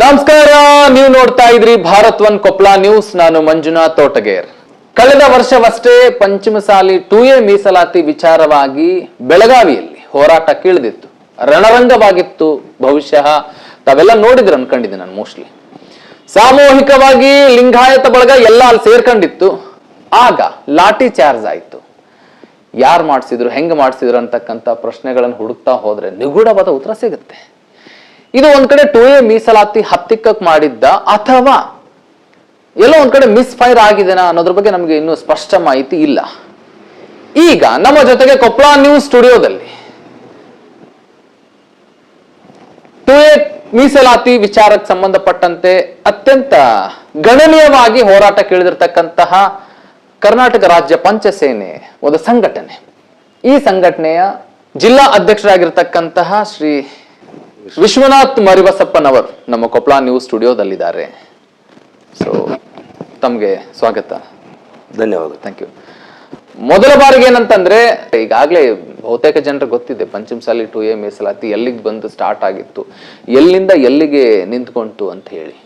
ನಮಸ್ಕಾರ, ನೀವು ನೋಡ್ತಾ ಇದ್ರಿ ಭಾರತ್ ಒನ್ ಕೊಪ್ಪಳ ನ್ಯೂಸ್. ನಾನು ಮಂಜುನಾಥ್ ತೋಟಗೇರ್. ಕಳೆದ ವರ್ಷವಷ್ಟೇ ಪಂಚಮಸಾಲಿ ಟೂ ಎ ಮೀಸಲಾತಿ ವಿಚಾರವಾಗಿ ಬೆಳಗಾವಿಯಲ್ಲಿ ಹೋರಾಟ ಕೀಳ್ದಿತ್ತು. ರಣರಂಗವಾಗಿತ್ತು ಬಹುಶಃ ತಾವೆಲ್ಲ ನೋಡಿದ್ರು ಅನ್ಕೊಂಡಿದ್ದೆ ನಾನು ಮೋಸ್ಟ್ಲಿ ಸಾಮೂಹಿಕವಾಗಿ ಲಿಂಗಾಯತ ಬಳಗ ಎಲ್ಲ ಅಲ್ಲಿ ಸೇರ್ಕೊಂಡಿತ್ತು. ಆಗ ಲಾಠಿ ಚಾರ್ಜ್ ಆಯಿತು. ಯಾರು ಮಾಡಿಸಿದ್ರು, ಹೆಂಗೆ ಮಾಡಿಸಿದ್ರು ಅಂತಕ್ಕಂಥ ಪ್ರಶ್ನೆಗಳನ್ನು ಹುಡುಕ್ತಾ ಹೋದರೆ ನಿಗೂಢವಾದ ಉತ್ತರ ಸಿಗುತ್ತೆ. ಇದು ಒಂದ್ ಕಡೆ ಟೂ ಎ ಮೀಸಲಾತಿ ಹತ್ತಿಕ್ಕಕ್ ಮಾಡಿದ್ದ, ಅಥವಾ ಎಲ್ಲೋ ಒಂದ್ ಕಡೆ ಮಿಸ್ ಫೈರ್ ಆಗಿದೆನಾ ಅನ್ನೋದ್ರ ಬಗ್ಗೆ ನಮಗೆ ಇನ್ನೂ ಸ್ಪಷ್ಟ ಮಾಹಿತಿ ಇಲ್ಲ. ಈಗ ನಮ್ಮ ಜೊತೆಗೆ ಕೊಪ್ಪಳ ನ್ಯೂಸ್ ಸ್ಟುಡಿಯೋದಲ್ಲಿ ಟೂ ಎ ಮೀಸಲಾತಿ ವಿಚಾರಕ್ಕೆ ಸಂಬಂಧಪಟ್ಟಂತೆ ಅತ್ಯಂತ ಗಣನೀಯವಾಗಿ ಹೋರಾಟ ಕೇಳಿದಿರ್ತಕ್ಕಂತಹ ಕರ್ನಾಟಕ ರಾಜ್ಯ ಪಂಚಸೇನೆ ಒಂದು ಸಂಘಟನೆ. ಈ ಸಂಘಟನೆಯ ಜಿಲ್ಲಾ ಅಧ್ಯಕ್ಷರಾಗಿರ್ತಕ್ಕಂತಹ ಶ್ರೀ ವಿಶ್ವನಾಥ್ ಮರಿಬಸಪ್ಪನವರು ನಮ್ಮ ಕೊಪ್ಪಳ ನ್ಯೂಸ್ ಸ್ಟುಡಿಯೋದಲ್ಲಿದ್ದಾರೆ. ಸೊ ತಮಗೆ ಸ್ವಾಗತ. ಧನ್ಯವಾದ. ಥ್ಯಾಂಕ್ ಯು ಮೊದಲ ಬಾರಿಗೆ ಏನಂತಂದ್ರೆ ಈಗಾಗಲೇ ಬಹುತೇಕ ಜನರಿಗೆ ಗೊತ್ತಿದೆ ಪಂಚಮಸಾಲಿ ಟು ಎ ಮೀಸಲಾತಿ ಎಲ್ಲಿಗೆ ಬಂದು ಸ್ಟಾರ್ಟ್ ಆಗಿತ್ತು ಎಲ್ಲಿಂದ ಎಲ್ಲಿಗೆ ನಿಂತ್ಕೊಂತು ಅಂತ ಹೇಳಿ.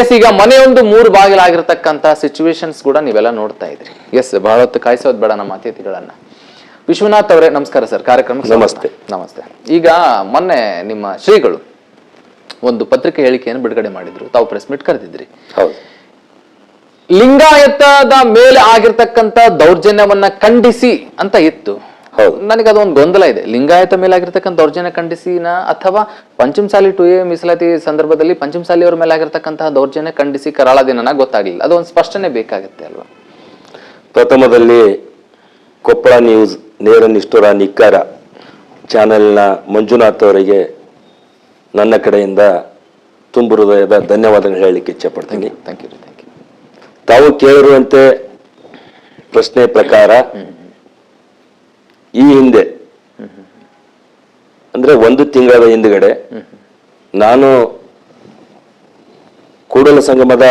ಎಸ್ ಈಗ ಮನೆಯೊಂದು ಮೂರು ಬಾಗಿಲಾಗಿರ್ತಕ್ಕಂಥ ಸಿಚುವೇಶನ್ಸ್ ಕೂಡ ನೀವೆಲ್ಲ ನೋಡ್ತಾ ಇದ್ರಿ. ಎಸ್ ಬಹಳ ಹೊತ್ತು ಕಾಯಿಸೋದು ಬೇಡ ನಮ್ಮ ಅತಿಥಿಗಳನ್ನ. ವಿಶ್ವನಾಥ್ ಅವರೇ ನಮಸ್ಕಾರ ಸರ್. ಕಾರ್ಯಕ್ರಮಕ್ಕೆ ಸ್ವಾಗತ. ನಮಸ್ತೆ. ನಮಸ್ತೆ. ಈಗ ಮೊನ್ನೆ ನಿಮ್ಮ ಶ್ರೀಗಳು ಒಂದು ಪತ್ರಿಕೆ ಹೇಳಿಕೆಯನ್ನು ಬಿಡುಗಡೆ ಮಾಡಿದ್ರು. ತಾವು ಪ್ರೆಸ್ ಮೀಟ್ ಕರೆದಿದ್ರಿ. ಹೌದು. ಲಿಂಗಾಯತದ ಮೇಲೆ ಆಗಿರ್ತಕ್ಕಂತ ದೌರ್ಜನ್ಯವನ್ನ ಖಂಡಿಸಿ ಅಂತ ಇತ್ತು. ಹೌದು. ನನಗೆ ಅದೊಂದು ಗೊಂದಲ ಇದೆ. ಲಿಂಗಾಯತ ಮೇಲೆ ಆಗಿರ್ತಕ್ಕಂಥ ದೌರ್ಜನ್ಯ ಖಂಡಿಸಿನ ಅಥವಾ ಪಂಚಮಸಾಲಿ ಟು ಎ ಮೀಸಲಾತಿ ಸಂದರ್ಭದಲ್ಲಿ ಪಂಚಮಸಾಲಿ ಅವರ ಮೇಲೆ ಆಗಿರ್ತಕ್ಕಂತಹ ದೌರ್ಜನ್ಯ ಖಂಡಿಸಿ ಕರಾಳ ದಿನನ ಗೊತ್ತಾಗ್ಲಿಲ್ಲ. ಅದೊಂದು ಸ್ಪಷ್ಟನೆ ಬೇಕಾಗುತ್ತೆ ಅಲ್ವಾ? ಪ್ರಥಮದಲ್ಲಿ ಕೊಪ್ಪಳ ನ್ಯೂಸ್ ನೇರ ನಿಷ್ಠುರ ನಿಕ್ಕಾರ ಚಾನೆಲ್ನ ಮಂಜುನಾಥ್ ಅವರಿಗೆ ನನ್ನ ಕಡೆಯಿಂದ ತುಂಬ ಹೃದಯದ ಧನ್ಯವಾದಗಳು ಹೇಳಲಿಕ್ಕೆ ಇಚ್ಛೆಪಡ್ತೀನಿ. ಥ್ಯಾಂಕ್ ಯು ಥ್ಯಾಂಕ್ ಯು ತಾವು ಕೇಳಿರುವಂತೆ ಪ್ರಶ್ನೆ ಪ್ರಕಾರ ಈ ಹಿಂದೆ ಅಂದ್ರೆ ಒಂದು ತಿಂಗಳ ಹಿಂದುಗಡೆ ನಾನು ಕೂಡಲ ಸಂಗಮದ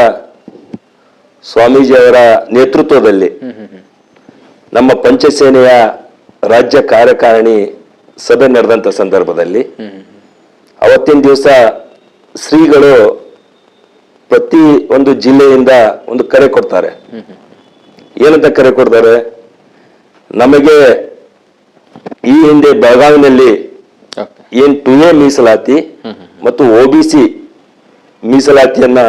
ಸ್ವಾಮೀಜಿಯವರ ನೇತೃತ್ವದಲ್ಲಿ ನಮ್ಮ ಪಂಚಸೇನೆಯ ರಾಜ್ಯ ಕಾರ್ಯಕಾರಿಣಿ ಸಭೆ ನಡೆದಂತ ಸಂದರ್ಭದಲ್ಲಿ ಅವತ್ತಿನ ದಿವಸ ಶ್ರೀಗಳು ಪ್ರತಿ ಒಂದು ಜಿಲ್ಲೆಯಿಂದ ಒಂದು ಕರೆ ಕೊಡ್ತಾರೆ. ಏನಂತ ಕರೆ ಕೊಡ್ತಾರೆ? ನಮಗೆ ಈ ಹಿಂದೆ ಬೆಳಗಾವಿನಲ್ಲಿ ಏನ್ ಟು ಎ ಮೀಸಲಾತಿ ಮತ್ತು ಒ ಬಿ ಸಿ ಮೀಸಲಾತಿಯನ್ನ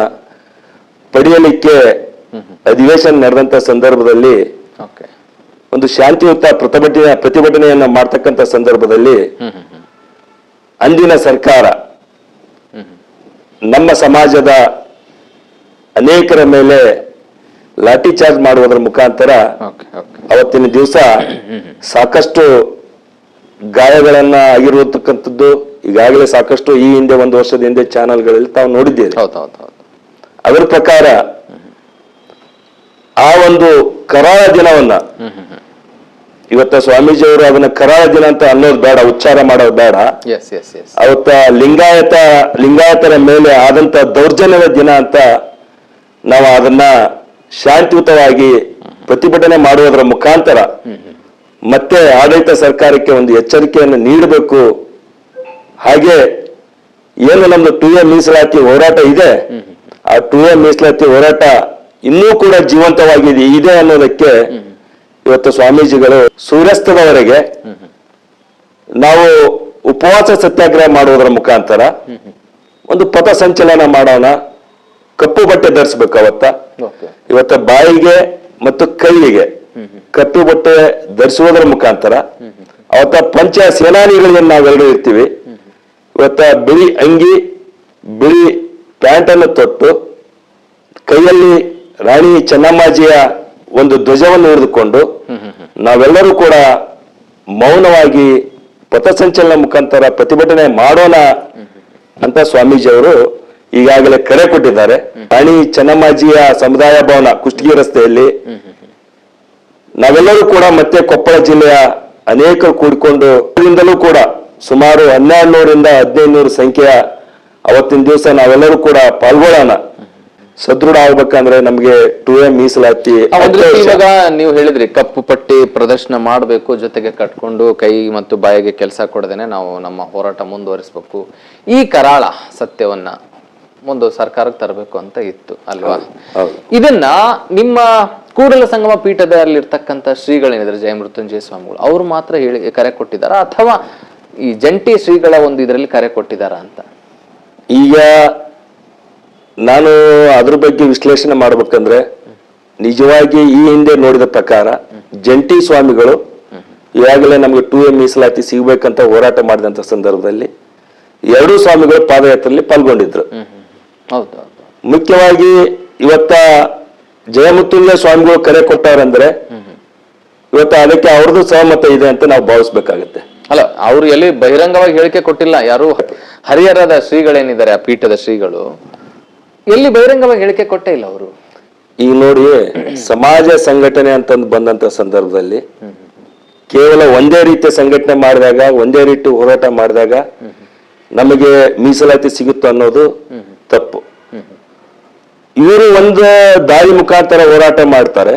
ಪಡೆಯಲಿಕ್ಕೆ ಅಧಿವೇಶನ ನಡೆದಂತ ಸಂದರ್ಭದಲ್ಲಿ ಒಂದು ಶಾಂತಿಯುತ ಪ್ರತಿಭಟನೆ ಪ್ರತಿಭಟನೆಯನ್ನ ಮಾಡ್ತಕ್ಕಂತ ಸಂದರ್ಭದಲ್ಲಿ ಅಂದಿನ ಸರ್ಕಾರ ನಮ್ಮ ಸಮಾಜದ ಅನೇಕರ ಮೇಲೆ ಲಾಠಿ ಚಾರ್ಜ್ ಮಾಡುವುದರ ಮುಖಾಂತರ ಅವತ್ತಿನ ದಿವಸ ಸಾಕಷ್ಟು ಗಾಯಗಳನ್ನ ಆಗಿರುವಂತಕ್ಕಂಥದ್ದು ಈಗಾಗಲೇ ಸಾಕಷ್ಟು ಈ ಹಿಂದೆ ಒಂದು ವರ್ಷದ ಹಿಂದೆ ಚಾನೆಲ್ಗಳಲ್ಲಿ ತಾವು ನೋಡಿದ್ದೇವೆ ಅದರ ಪ್ರಕಾರ ಆ ಒಂದು ಕರಾಳ ದಿನವನ್ನ ಇವತ್ತ ಸ್ವಾಮೀಜಿಯವರು ಅದನ್ನ ಕರಾಳ ದಿನ ಅಂತ ಅನ್ನೋದು ಬೇಡ ಉಚ್ಚಾರ ಮಾಡೋದು ಬೇಡ. ಅವತ್ತ ಲಿಂಗಾಯತ ಲಿಂಗಾಯತರ ಮೇಲೆ ಆದಂತ ದೌರ್ಜನ್ಯದ ದಿನ ಅಂತ ನಾವು ಅದನ್ನ ಶಾಂತಿಯುತವಾಗಿ ಪ್ರತಿಭಟನೆ ಮಾಡುವುದರ ಮುಖಾಂತರ ಮತ್ತೆ ಆಡಳಿತ ಸರ್ಕಾರಕ್ಕೆ ಒಂದು ಎಚ್ಚರಿಕೆಯನ್ನು ನೀಡಬೇಕು. ಹಾಗೆ ಏನು ನಮ್ದು ಟು ಎ ಮೀಸಲಾತಿ ಹೋರಾಟ ಇದೆ ಆ ಟು ಎ ಮೀಸಲಾತಿ ಹೋರಾಟ ಇನ್ನೂ ಕೂಡ ಜೀವಂತವಾಗಿದೆ ಇದೆ ಅನ್ನೋದಕ್ಕೆ ಇವತ್ತು ಸ್ವಾಮೀಜಿಗಳು ಸೂರ್ಯಾಸ್ತದವರೆಗೆ ನಾವು ಉಪವಾಸ ಸತ್ಯಾಗ್ರಹ ಮಾಡುವುದರ ಮುಖಾಂತರ ಒಂದು ಪಥ ಸಂಚಲನ ಮಾಡೋಣ ಕಪ್ಪು ಬಟ್ಟೆ ಧರಿಸ್ಬೇಕು ಅವತ್ತ. ಇವತ್ತ ಬಾಯಿಗೆ ಮತ್ತು ಕೈಗೆ ಕಪ್ಪು ಬಟ್ಟೆ ಧರಿಸುವುದರ ಮುಖಾಂತರ ಅವತ್ತ ಪಂಚ ಸೇನಾನಿಗಳಿಗೆ ನಾವೆಲ್ಲರೂ ಇರ್ತೀವಿ. ಇವತ್ತ ಬಿಳಿ ಅಂಗಿ ಬಿಳಿ ಪ್ಯಾಂಟ್ ಅನ್ನು ತೊಟ್ಟು ಕೈಯಲ್ಲಿ ರಾಣಿ ಚೆನ್ನಮ್ಮಾಜಿಯ ಒಂದು ಧ್ವಜವನ್ನು ಹಿಡಿದುಕೊಂಡು ನಾವೆಲ್ಲರೂ ಕೂಡ ಮೌನವಾಗಿ ಪಥಸಂಚಲನ ಮುಖಾಂತರ ಪ್ರತಿಭಟನೆ ಮಾಡೋಣ ಅಂತ ಸ್ವಾಮೀಜಿ ಅವರು ಈಗಾಗಲೇ ಕರೆ ಕೊಟ್ಟಿದ್ದಾರೆ. ರಾಣಿ ಚೆನ್ನಮ್ಮಾಜಿಯ ಸಮುದಾಯ ಭವನ ಕುಷ್ಟಗಿ ರಸ್ತೆಯಲ್ಲಿ ನಾವೆಲ್ಲರೂ ಕೂಡ ಮತ್ತೆ ಕೊಪ್ಪಳ ಜಿಲ್ಲೆಯ ಅನೇಕರು ಕೂಡಿಕೊಂಡು ಕೂಡ ಸುಮಾರು ಹನ್ನೆರಡು ನೂರಿಂದ ಹದಿನೈದು ನೂರು ಸಂಖ್ಯೆಯ ಅವತ್ತಿನ ದಿವಸ ನಾವೆಲ್ಲರೂ ಕೂಡ ಪಾಲ್ಗೊಳ್ಳೋಣ. ಸದೃಢ ಆಗ್ಬೇಕಂದ್ರೆ ನಮ್ಗೆ ಟು ಎ ಮೀಸಲಾತಿ ಅಂದ್ರೆ ಇವಾಗ ನೀವು ಹೇಳಿದ್ರಿ ಕಪ್ಪು ಪಟ್ಟಿ ಪ್ರದರ್ಶನ ಮಾಡಬೇಕು ಜೊತೆಗೆ ಕಟ್ಕೊಂಡು ಕೈ ಮತ್ತು ಬಾಯಿಗೆ ಕೆಲಸ ಕೊಡದೇನೆ ನಾವು ನಮ್ಮ ಹೋರಾಟ ಮುಂದುವರಿಸಬೇಕು. ಈ ಕರಾಳ ಸತ್ಯವನ್ನ ಮುಂದೆ ಸರ್ಕಾರಕ್ಕೆ ತರಬೇಕು ಅಂತ ಇತ್ತು ಅಲ್ವಾ? ಇದನ್ನ ನಿಮ್ಮ ಕೂಡಲ ಸಂಗಮ ಪೀಠದಲ್ಲಿರ್ತಕ್ಕಂಥ ಶ್ರೀಗಳೇನಿದ್ದಾರೆ ಜಯಮೃತ್ಯುಂಜಯ ಸ್ವಾಮಿಗಳು ಅವ್ರು ಮಾತ್ರ ಹೇಳಿ ಕರೆ ಕೊಟ್ಟಿದ್ದಾರಾ? ಅಥವಾ ಈ ಜಂಟಿ ಶ್ರೀಗಳ ಒಂದು ಇದರಲ್ಲಿ ಕರೆ ಕೊಟ್ಟಿದ್ದಾರಾ ಅಂತ? ಈಗ ನಾನು ಅದ್ರ ಬಗ್ಗೆ ವಿಶ್ಲೇಷಣೆ ಮಾಡ್ಬೇಕಂದ್ರೆ ನಿಜವಾಗಿ ಈ ಹಿಂದೆ ನೋಡಿದ ಪ್ರಕಾರ ಜಂಟಿ ಸ್ವಾಮಿಗಳು ಈಗಾಗಲೇ ನಮಗೆ ಟೂ ಎ ಮೀಸಲಾತಿ ಸಿಗಬೇಕಂತ ಹೋರಾಟ ಮಾಡಿದಂತ ಸಂದರ್ಭದಲ್ಲಿ ಎರಡೂ ಸ್ವಾಮಿಗಳು ಪಾದಯಾತ್ರೆಯಲ್ಲಿ ಪಾಲ್ಗೊಂಡಿದ್ರು. ಮುಖ್ಯವಾಗಿ ಇವತ್ತ ಜಯಮುತ್ತುಂಜಯ ಸ್ವಾಮಿಗಳು ಕರೆ ಕೊಟ್ಟಾರಂದ್ರೆ ಇವತ್ತ ಅದಕ್ಕೆ ಅವ್ರದ್ದು ಸಹಮತ ಇದೆ ಅಂತ ನಾವು ಭಾವಿಸ್ಬೇಕಾಗತ್ತೆ. ಅಲ್ಲ ಅವ್ರು ಎಲ್ಲಿ ಬಹಿರಂಗವಾಗಿ ಹೇಳಿಕೆ ಕೊಟ್ಟಿಲ್ಲ. ಯಾರು ಹರಿಹರದ ಶ್ರೀಗಳೇನಿದ್ದಾರೆ ಆ ಪೀಠದ ಶ್ರೀಗಳು? ಎಲ್ಲಿ ಬಹಿರಂಗವಾಗಿ ಹೇಳಿಕೆ ಕೊಟ್ಟೇ ಇಲ್ಲ ಅವರು. ಈಗ ನೋಡಿ ಸಮಾಜ ಸಂಘಟನೆ ಅಂತಂದು ಬಂದಂತ ಸಂದರ್ಭದಲ್ಲಿ ಕೇವಲ ಒಂದೇ ರೀತಿಯ ಸಂಘಟನೆ ಮಾಡಿದಾಗ, ಒಂದೇ ರೀತಿ ಹೋರಾಟ ಮಾಡಿದಾಗ ನಮಗೆ ಮೀಸಲಾತಿ ಸಿಗುತ್ತೋ ಅನ್ನೋದು ತಪ್ಪು. ಇವರು ಒಂದು ದಾರಿ ಮುಖಾಂತರ ಹೋರಾಟ ಮಾಡ್ತಾರೆ.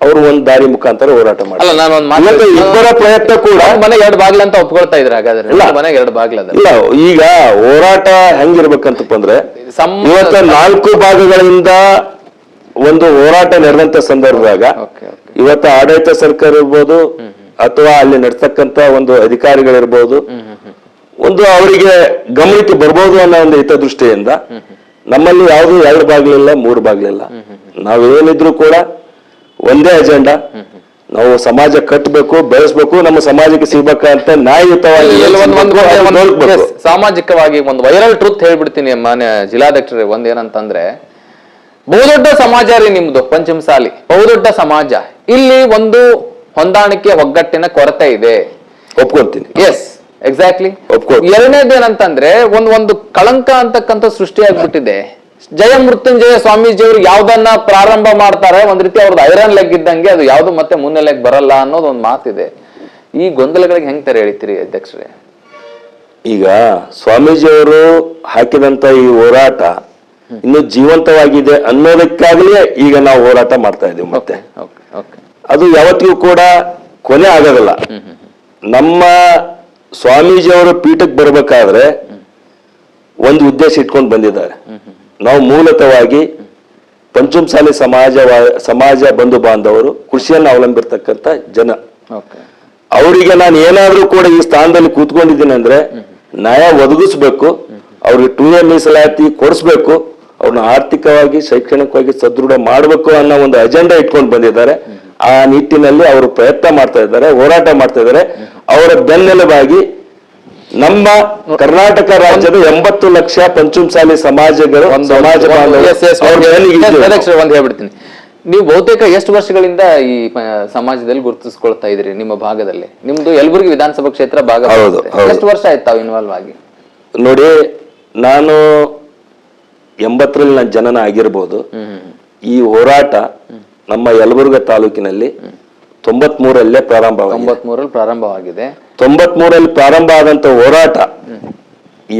ಅವರು ಒಂದ್ ದಾರಿ ಮುಖಾಂತರ ಹೋರಾಟ ಅಲ್ಲ ನಾನು ಒಂದು ಇವತ್ತು ಇಬ್ಬರ ಪ್ರಯತ್ನ ಕೂಡ ಮನೆಗೆ ಎರಡು ಬಾಗ್ಲ ಅಂತ ಒಪ್ಕೊಳ್ತಾ ಇದ್ರೆ ಹಾಗಾದ್ರೆ. ಇಲ್ಲ. ಮನೆಗೆ ಎರಡು ಬಾಗ್ಲ ಅದ. ಇಲ್ಲ ಈಗ ಹೋರಾಟ ಹೆಂಗಿರ್ಬೇಕಂತಪ್ಪ ಅಂದ್ರೆ ಸಮ್- ಇವತ್ತು ನಾಲ್ಕು ಭಾಗಗಳಿಂದ ಒಂದು ಹೋರಾಟ ನಡೆದಂತ ಸಂದರ್ಭದಾಗ ಓಕೆ ಇವತ್ತು ಆಡಳಿತ ಸರ್ಕಾರ ಇರ್ಬೋದು ಅಥವಾ ಅಲ್ಲಿ ನಡ್ತಕ್ಕಂತ ಒಂದು ಅಧಿಕಾರಿಗಳಿರ್ಬೋದು. ಒಂದು ಅವರಿಗೆ ಗಮನಕ್ಕೆ ಬರ್ಬೋದು ಅನ್ನೋ ಒಂದು ಹಿತದೃಷ್ಟಿಯಿಂದ ನಮ್ಮಲ್ಲಿ ಯಾವುದು ಎರಡು ಬಾಗ್ಲಿಲ್ಲ ಮೂರು ಬಾಗ್ಲಿಲ್ಲ. ನಾವೇನಿದ್ರು ಕೂಡ ಒಂದೇ ಅಜೆಂಡಾ ನಾವು ಸಮಾಜ ಕಟ್ಟಬೇಕು ಬೆಳೆಸ್ಬೇಕು ನಮ್ಮ ಸಮಾಜಕ್ಕೆ ಸಿಗ್ಬೇಕಂತ ನ್ಯಾಯಯುತವಾಗಿ ಸಾಮಾಜಿಕವಾಗಿ ಒಂದು ವೈರಲ್ ಟ್ರೂತ್ ಹೇಳ್ಬಿಡ್ತೀನಿ ಮಾನ್ಯ ಜಿಲ್ಲಾಧ್ಯಕ್ಷರೇ. ಒಂದೇನಂತಂದ್ರೆ ಬಹುದೊಡ್ಡ ಸಮಾಜ ರೀ ನಿಮ್ದು ಪಂಚಮಸಾಲಿ ಬಹುದೊಡ್ಡ ಸಮಾಜ. ಇಲ್ಲಿ ಒಂದು ಹೊಂದಾಣಿಕೆ ಒಗ್ಗಟ್ಟಿನ ಕೊರತೆ ಇದೆ. ಒಪ್ಕೊಂತೀನಿ. Yes exactly ಒಪ್ಕೊಳ್ತೀನಿ. ಎರಡನೇದೇನಂತಂದ್ರೆ ಒಂದ್ ಒಂದು ಕಳಂಕ ಅಂತಕ್ಕಂಥ ಸೃಷ್ಟಿಯಾಗ್ಬಿಟ್ಟಿದೆ. ಜಯ ಮೃತ್ಯುಂಜಯ ಸ್ವಾಮೀಜಿಯವರು ಯಾವ್ದನ್ನ ಪ್ರಾರಂಭ ಮಾಡ್ತಾರೆ ಒಂದ್ ರೀತಿ ಅವ್ರದ್ದು ಐರನ್ ಲೆಗ್ ಇದ್ದಂಗೆ ಅದು ಯಾವ್ದು ಮತ್ತೆ ಮುನ್ನೆಲೆಗ್ ಬರಲ್ಲ ಅನ್ನೋದು ಒಂದು ಮಾತಿದೆ. ಈ ಗೊಂದಲಗಳಿಗೆ ಹೆಂಗ್ ತರ ಹೇಳ್ತೀರಿ ಅಧ್ಯಕ್ಷರೇ? ಈಗ ಸ್ವಾಮೀಜಿಯವರು ಹಾಕಿದಂತ ಈ ಹೋರಾಟ ಇನ್ನು ಜೀವಂತವಾಗಿದೆ ಅನ್ನೋದಕ್ಕಾಗಲೇ ಈಗ ನಾವು ಹೋರಾಟ ಮಾಡ್ತಾ ಇದ್ದೀವಿ ಮತ್ತೆ. ಅದು ಯಾವತ್ತಿಗೂ ಕೂಡ ಕೊನೆ ಆಗೋದಲ್ಲ. ನಮ್ಮ ಸ್ವಾಮೀಜಿಯವರು ಪೀಠಕ್ಕೆ ಬರ್ಬೇಕಾದ್ರೆ ಒಂದು ಉದ್ದೇಶ ಇಟ್ಕೊಂಡು ಬಂದಿದ್ದಾರೆ. ನಾವು ಮೂಲತವಾಗಿ ಪಂಚಮಸಾಲಿ ಸಮಾಜ ಸಮಾಜ ಬಂಧು ಬಾಂಧವರು ಕೃಷಿಯನ್ನು ಅವಲಂಬಿರ್ತಕ್ಕಂಥ ಜನ. ಅವರಿಗೆ ನಾನು ಏನಾದರೂ ಕೂಡ ಈ ಸ್ಥಾನದಲ್ಲಿ ಕೂತ್ಕೊಂಡಿದ್ದೀನಿ ಅಂದ್ರೆ ನ್ಯಾಯ ಒದಗಿಸ್ಬೇಕು ಅವ್ರಿಗೆ ಟೂ ಎ ಮೀಸಲಾತಿ ಕೊಡಿಸ್ಬೇಕು ಅವ್ರನ್ನ ಆರ್ಥಿಕವಾಗಿ ಶೈಕ್ಷಣಿಕವಾಗಿ ಸದೃಢ ಮಾಡಬೇಕು ಅನ್ನೋ ಒಂದು ಅಜೆಂಡಾ ಇಟ್ಕೊಂಡು ಬಂದಿದ್ದಾರೆ. ಆ ನಿಟ್ಟಿನಲ್ಲಿ ಅವರು ಪ್ರಯತ್ನ ಮಾಡ್ತಾ ಇದ್ದಾರೆ ಹೋರಾಟ ಮಾಡ್ತಾ ಇದ್ದಾರೆ. ಅವರ ಬೆನ್ನೆಲುಬಾಗಿ ನಮ್ಮ ಕರ್ನಾಟಕ ರಾಜ್ಯದ ಎಂಬತ್ತು ಲಕ್ಷ ಪಂಚಮಸಾಲಿ ಸಮಾಜಗಳು ಸಮಾಜ ಒಂದ್ ಹೇಳ್ಬಿಡ್ತೀನಿ. ನೀವು ಬಹುತೇಕ ಎಷ್ಟು ವರ್ಷಗಳಿಂದ ಈ ಸಮಾಜದಲ್ಲಿ ಗುರುತಿಸ್ಕೊಳ್ತಾ ಇದ್ರಿ ನಿಮ್ಮ ಭಾಗದಲ್ಲಿ? ನಿಮ್ದು ಯಲಬುರ್ಗಿ ವಿಧಾನಸಭಾ ಕ್ಷೇತ್ರ ಭಾಗ ಎಷ್ಟು ವರ್ಷ ಆಯ್ತು ತಾವು ಇನ್ವಾಲ್ವ್ ಆಗಿ? ನೋಡಿ ನಾನು ಎಂಬತ್ತರಲ್ಲಿ ನನ್ನ ಜನನ ಆಗಿರ್ಬೋದು. ಈ ಹೋರಾಟ ನಮ್ಮ ಯಲಬುರ್ಗ ತಾಲೂಕಿನಲ್ಲಿ ತೊಂಬತ್ ಮೂರಲ್ಲೇ ಪ್ರಾರಂಭವಾಗಿದೆ. ತೊಂಬತ್ ಮೂರಲ್ಲಿ ಪ್ರಾರಂಭವಾಗಿದೆ. ತೊಂಬತ್ ಮೂರಲ್ಲಿ ಪ್ರಾರಂಭ ಆದಂತ ಹೋರಾಟ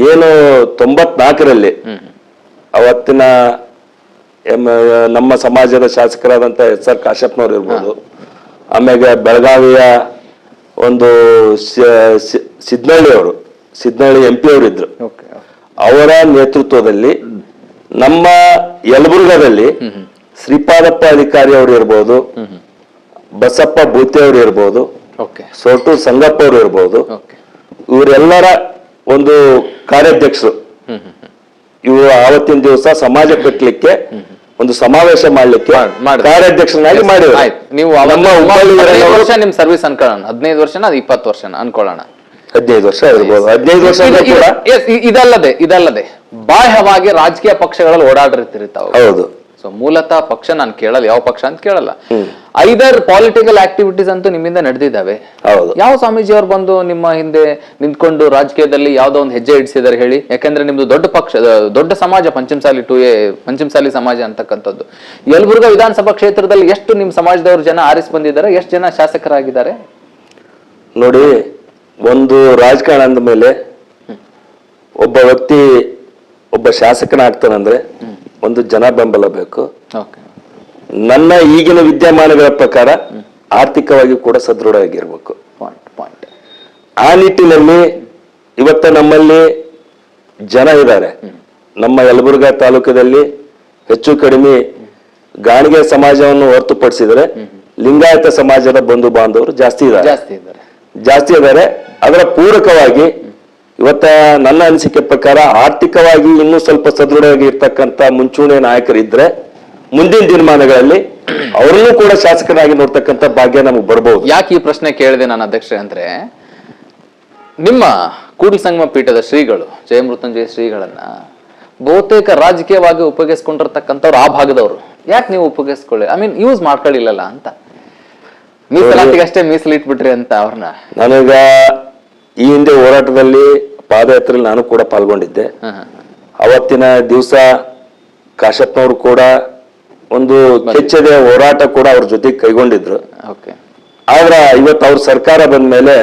ಏನು ತೊಂಬತ್ನಾಲ್ಕರಲ್ಲಿ ಅವತ್ತಿನ ನಮ್ಮ ಸಮಾಜದ ಶಾಸಕರಾದಂತ ಎಸ್ ಆರ್ ಕಾಶ್ಯಪ್ನವ್ರು ಇರ್ಬೋದು. ಆಮೇಲೆ ಬೆಳಗಾವಿಯ ಒಂದು ಸಿದ್ನಳ್ಳಿ ಅವರು ಸಿದ್ನಳ್ಳಿ ಎಂ ಪಿ ಅವರು ಇದ್ರು. ಓಕೆ ಅವರ ನೇತೃತ್ವದಲ್ಲಿ ನಮ್ಮ ಯಲಬುರ್ಗದಲ್ಲಿ ಶ್ರೀಪಾದಪ್ಪ ಅಧಿಕಾರಿ ಅವರು ಇರ್ಬೋದು ಬಸಪ್ಪ ಬೂತೆ ಅವರು ಇರ್ಬೋದು ಸೋಟು ಸಂಗಪ್ಪ ಅವರು ಇರ್ಬೋದು ಇವರೆಲ್ಲರ ಒಂದು ಕಾರ್ಯಾಧ್ಯಕ್ಷರು. ಇವರು ಆವತ್ತಿನ ದಿವಸ ಸಮಾಜ ಕಟ್ಟಲಿಕ್ಕೆ ಒಂದು ಸಮಾವೇಶ ಮಾಡ್ಲಿಕ್ಕೆ ಮಾಡ್- ಮಾಡಿದ್ರು. ಮಾಡಿದ್ರು. ಆಯ್ತು. ನೀವು ವರ್ಷ ನಿಮ್ ಸರ್ವಿಸ್ ಅನ್ಕೊಳ್ಳೋಣ. ಹದಿನೈದು ವರ್ಷನ ಅದು ಇಪ್ಪತ್ತು ವರ್ಷನ ಅನ್ಕೊಳ್ಳೋಣ. ಹದಿನೈದು ವರ್ಷ ಇರ್ಬೋದು ಹದಿನೈದು ವರ್ಷ ಇದಲ್ಲದೆ ಇದಲ್ಲದೆ ಬಾಹ್ಯವಾಗಿ ರಾಜಕೀಯ ಪಕ್ಷಗಳಲ್ಲಿ ಓಡಾಡಿರ್ತಿರ್ತಾವ. ಹೌದು. ಸೊ ಮೂಲತಃ ಪಕ್ಷ ನಾನು ಕೇಳಲ್ಲ. ಯಾವ ಪಕ್ಷ ಅಂತ ಕೇಳಲ್ಲ. ಐದರ್ ಪಾಲಿಟಿಕಲ್ ಆಕ್ಟಿವಿಟೀಸ್ ಅಂತೂ ನಿಮ್ಮಿಂದ ನಡೆದಿದ್ದಾವೆ. ಹೌದು. ಯಾವ ಸ್ವಾಮೀಜಿ ಅವ್ರು ಬಂದು ನಿಮ್ಮ ಹಿಂದೆ ನಿಂತ್ಕೊಂಡು ರಾಜಕೀಯದಲ್ಲಿ ಯಾವ್ದೋ ಒಂದು ಹೆಜ್ಜೆ ಇಡಿಸಿದಾರೆ ಹೇಳಿ? ಯಾಕಂದ್ರೆ ನಿಮ್ದು ದೊಡ್ಡ ಪಕ್ಷ ದೊಡ್ಡ ಸಮಾಜ ಪಂಚಮಸಾಲಿ ಟು ಎ ಪಂಚಮಸಾಲಿ ಸಮಾಜ ಅಂತಕ್ಕಂಥದ್ದು. ಯಲಬುರ್ಗ ವಿಧಾನಸಭಾ ಕ್ಷೇತ್ರದಲ್ಲಿ ಎಷ್ಟು ನಿಮ್ಮ ಸಮಾಜದವರು ಜನ ಆರಿಸಿ ಬಂದಿದ್ದಾರೆ ಎಷ್ಟು ಜನ ಶಾಸಕರಾಗಿದ್ದಾರೆ? ನೋಡಿ ಒಂದು ರಾಜಕಾರಣ ಅಂದ ಮೇಲೆ ಒಬ್ಬ ವ್ಯಕ್ತಿ ಒಬ್ಬ ಶಾಸಕನಾಗ್ತಾನಂದ್ರೆ ಒಂದು ಜನ ಬೆಂಬಲ ಬೇಕು. ಓಕೆ. ನನ್ನ ಈಗಿನ ವಿದ್ಯಮಾನಗಳ ಪ್ರಕಾರ ಆರ್ಥಿಕವಾಗಿ ಕೂಡ ಸದೃಢ ಆಗಿರ್ಬೇಕು ಪಾಯಿಂಟ್ ಪಾಯಿಂಟ್ ಆ ನಿಟ್ಟಿನಲ್ಲಿ ಇವತ್ತ ನಮ್ಮಲ್ಲಿ ಜನ ಇದ್ದಾರೆ. ನಮ್ಮ ಯಲಬುರ್ಗಾ ತಾಲೂಕದಲ್ಲಿ ಹೆಚ್ಚು ಕಡಿಮೆ ಗಾಣಿಗೆ ಸಮಾಜವನ್ನು ಹೊರತುಪಡಿಸಿದರೆ ಲಿಂಗಾಯತ ಸಮಾಜದ ಬಂಧು ಬಾಂಧವರು ಜಾಸ್ತಿ ಇದ್ದಾರೆ. ಜಾಸ್ತಿ ಇದ್ದಾರೆ. ಜಾಸ್ತಿ ಇದ್ದಾರೆ. ಅದರ ಪೂರಕವಾಗಿ ಇವತ್ತ ನನ್ನ ಅನಿಸಿಕೆ ಪ್ರಕಾರ ಆರ್ಥಿಕವಾಗಿ ಇನ್ನೂ ಸ್ವಲ್ಪ ಸದೃಢವಾಗಿ ಇರ್ತಕ್ಕಂಥ ಮುಂಚೂಣಿ ನಾಯಕರಿದ್ರೆ ಮುಂದಿನ ದಿನಮಾನಗಳಲ್ಲಿ ಅವರನ್ನು ಕೂಡ ಶಾಸಕರಾಗಿ ನೋಡ್ತಕ್ಕಂಥ ಭಾಗ್ಯ ನಮಗೆ ಬರಬಹುದು ಯಾಕೆ ಈ ಪ್ರಶ್ನೆ ಕೇಳಿದೆ ನಾನು ಅಧ್ಯಕ್ಷರೇ ಅಂದ್ರೆ ನಿಮ್ಮ ಕೂಡಲ ಸಂಗಮ ಪೀಠದ ಶ್ರೀಗಳು ಜಯಮೃತ್ಯುಂಜಯ ಶ್ರೀಗಳನ್ನ ಬಹುತೇಕ ರಾಜಕೀಯವಾಗಿ ಉಪಯೋಗಿಸ್ಕೊಂಡಿರ್ತಕ್ಕಂಥವ್ರು ಆ ಭಾಗದವರು. ಯಾಕೆ ನೀವು ಉಪಯೋಗಿಸ್ಕೊಳ್ಳಿ? ಐ ಮೀನ್ ಯೂಸ್ ಮಾಡ್ಕೊಳ್ಳಿಲ್ಲಲ್ಲ ಅಂತ. ಮೀಸಲಾತಿಗಷ್ಟೇ ಮೀಸಲಿಟ್ಬಿಟ್ರಿ ಅಂತ ಅವ್ರನ್ನ. ನನಗ ಈ ಹಿಂದೆ ಹೋರಾಟದಲ್ಲಿ ಪಾದಯಾತ್ರೆಯಲ್ಲಿ ನಾನು ಕೂಡ ಪಾಲ್ಗೊಂಡಿದ್ದೆ. ಅವತ್ತಿನ ದಿವಸ ಕಾಶಪ್ಪನವರು ಕೂಡ ಒಂದು ಕೆಚ್ಚದೆ ಹೋರಾಟ ಕೂಡ ಅವ್ರ ಜೊತೆಗೆ ಕೈಗೊಂಡಿದ್ರು. ಆದ್ರ ಇವತ್ತು ಅವ್ರ ಸರ್ಕಾರ ಬಂದ ಮೇಲೆ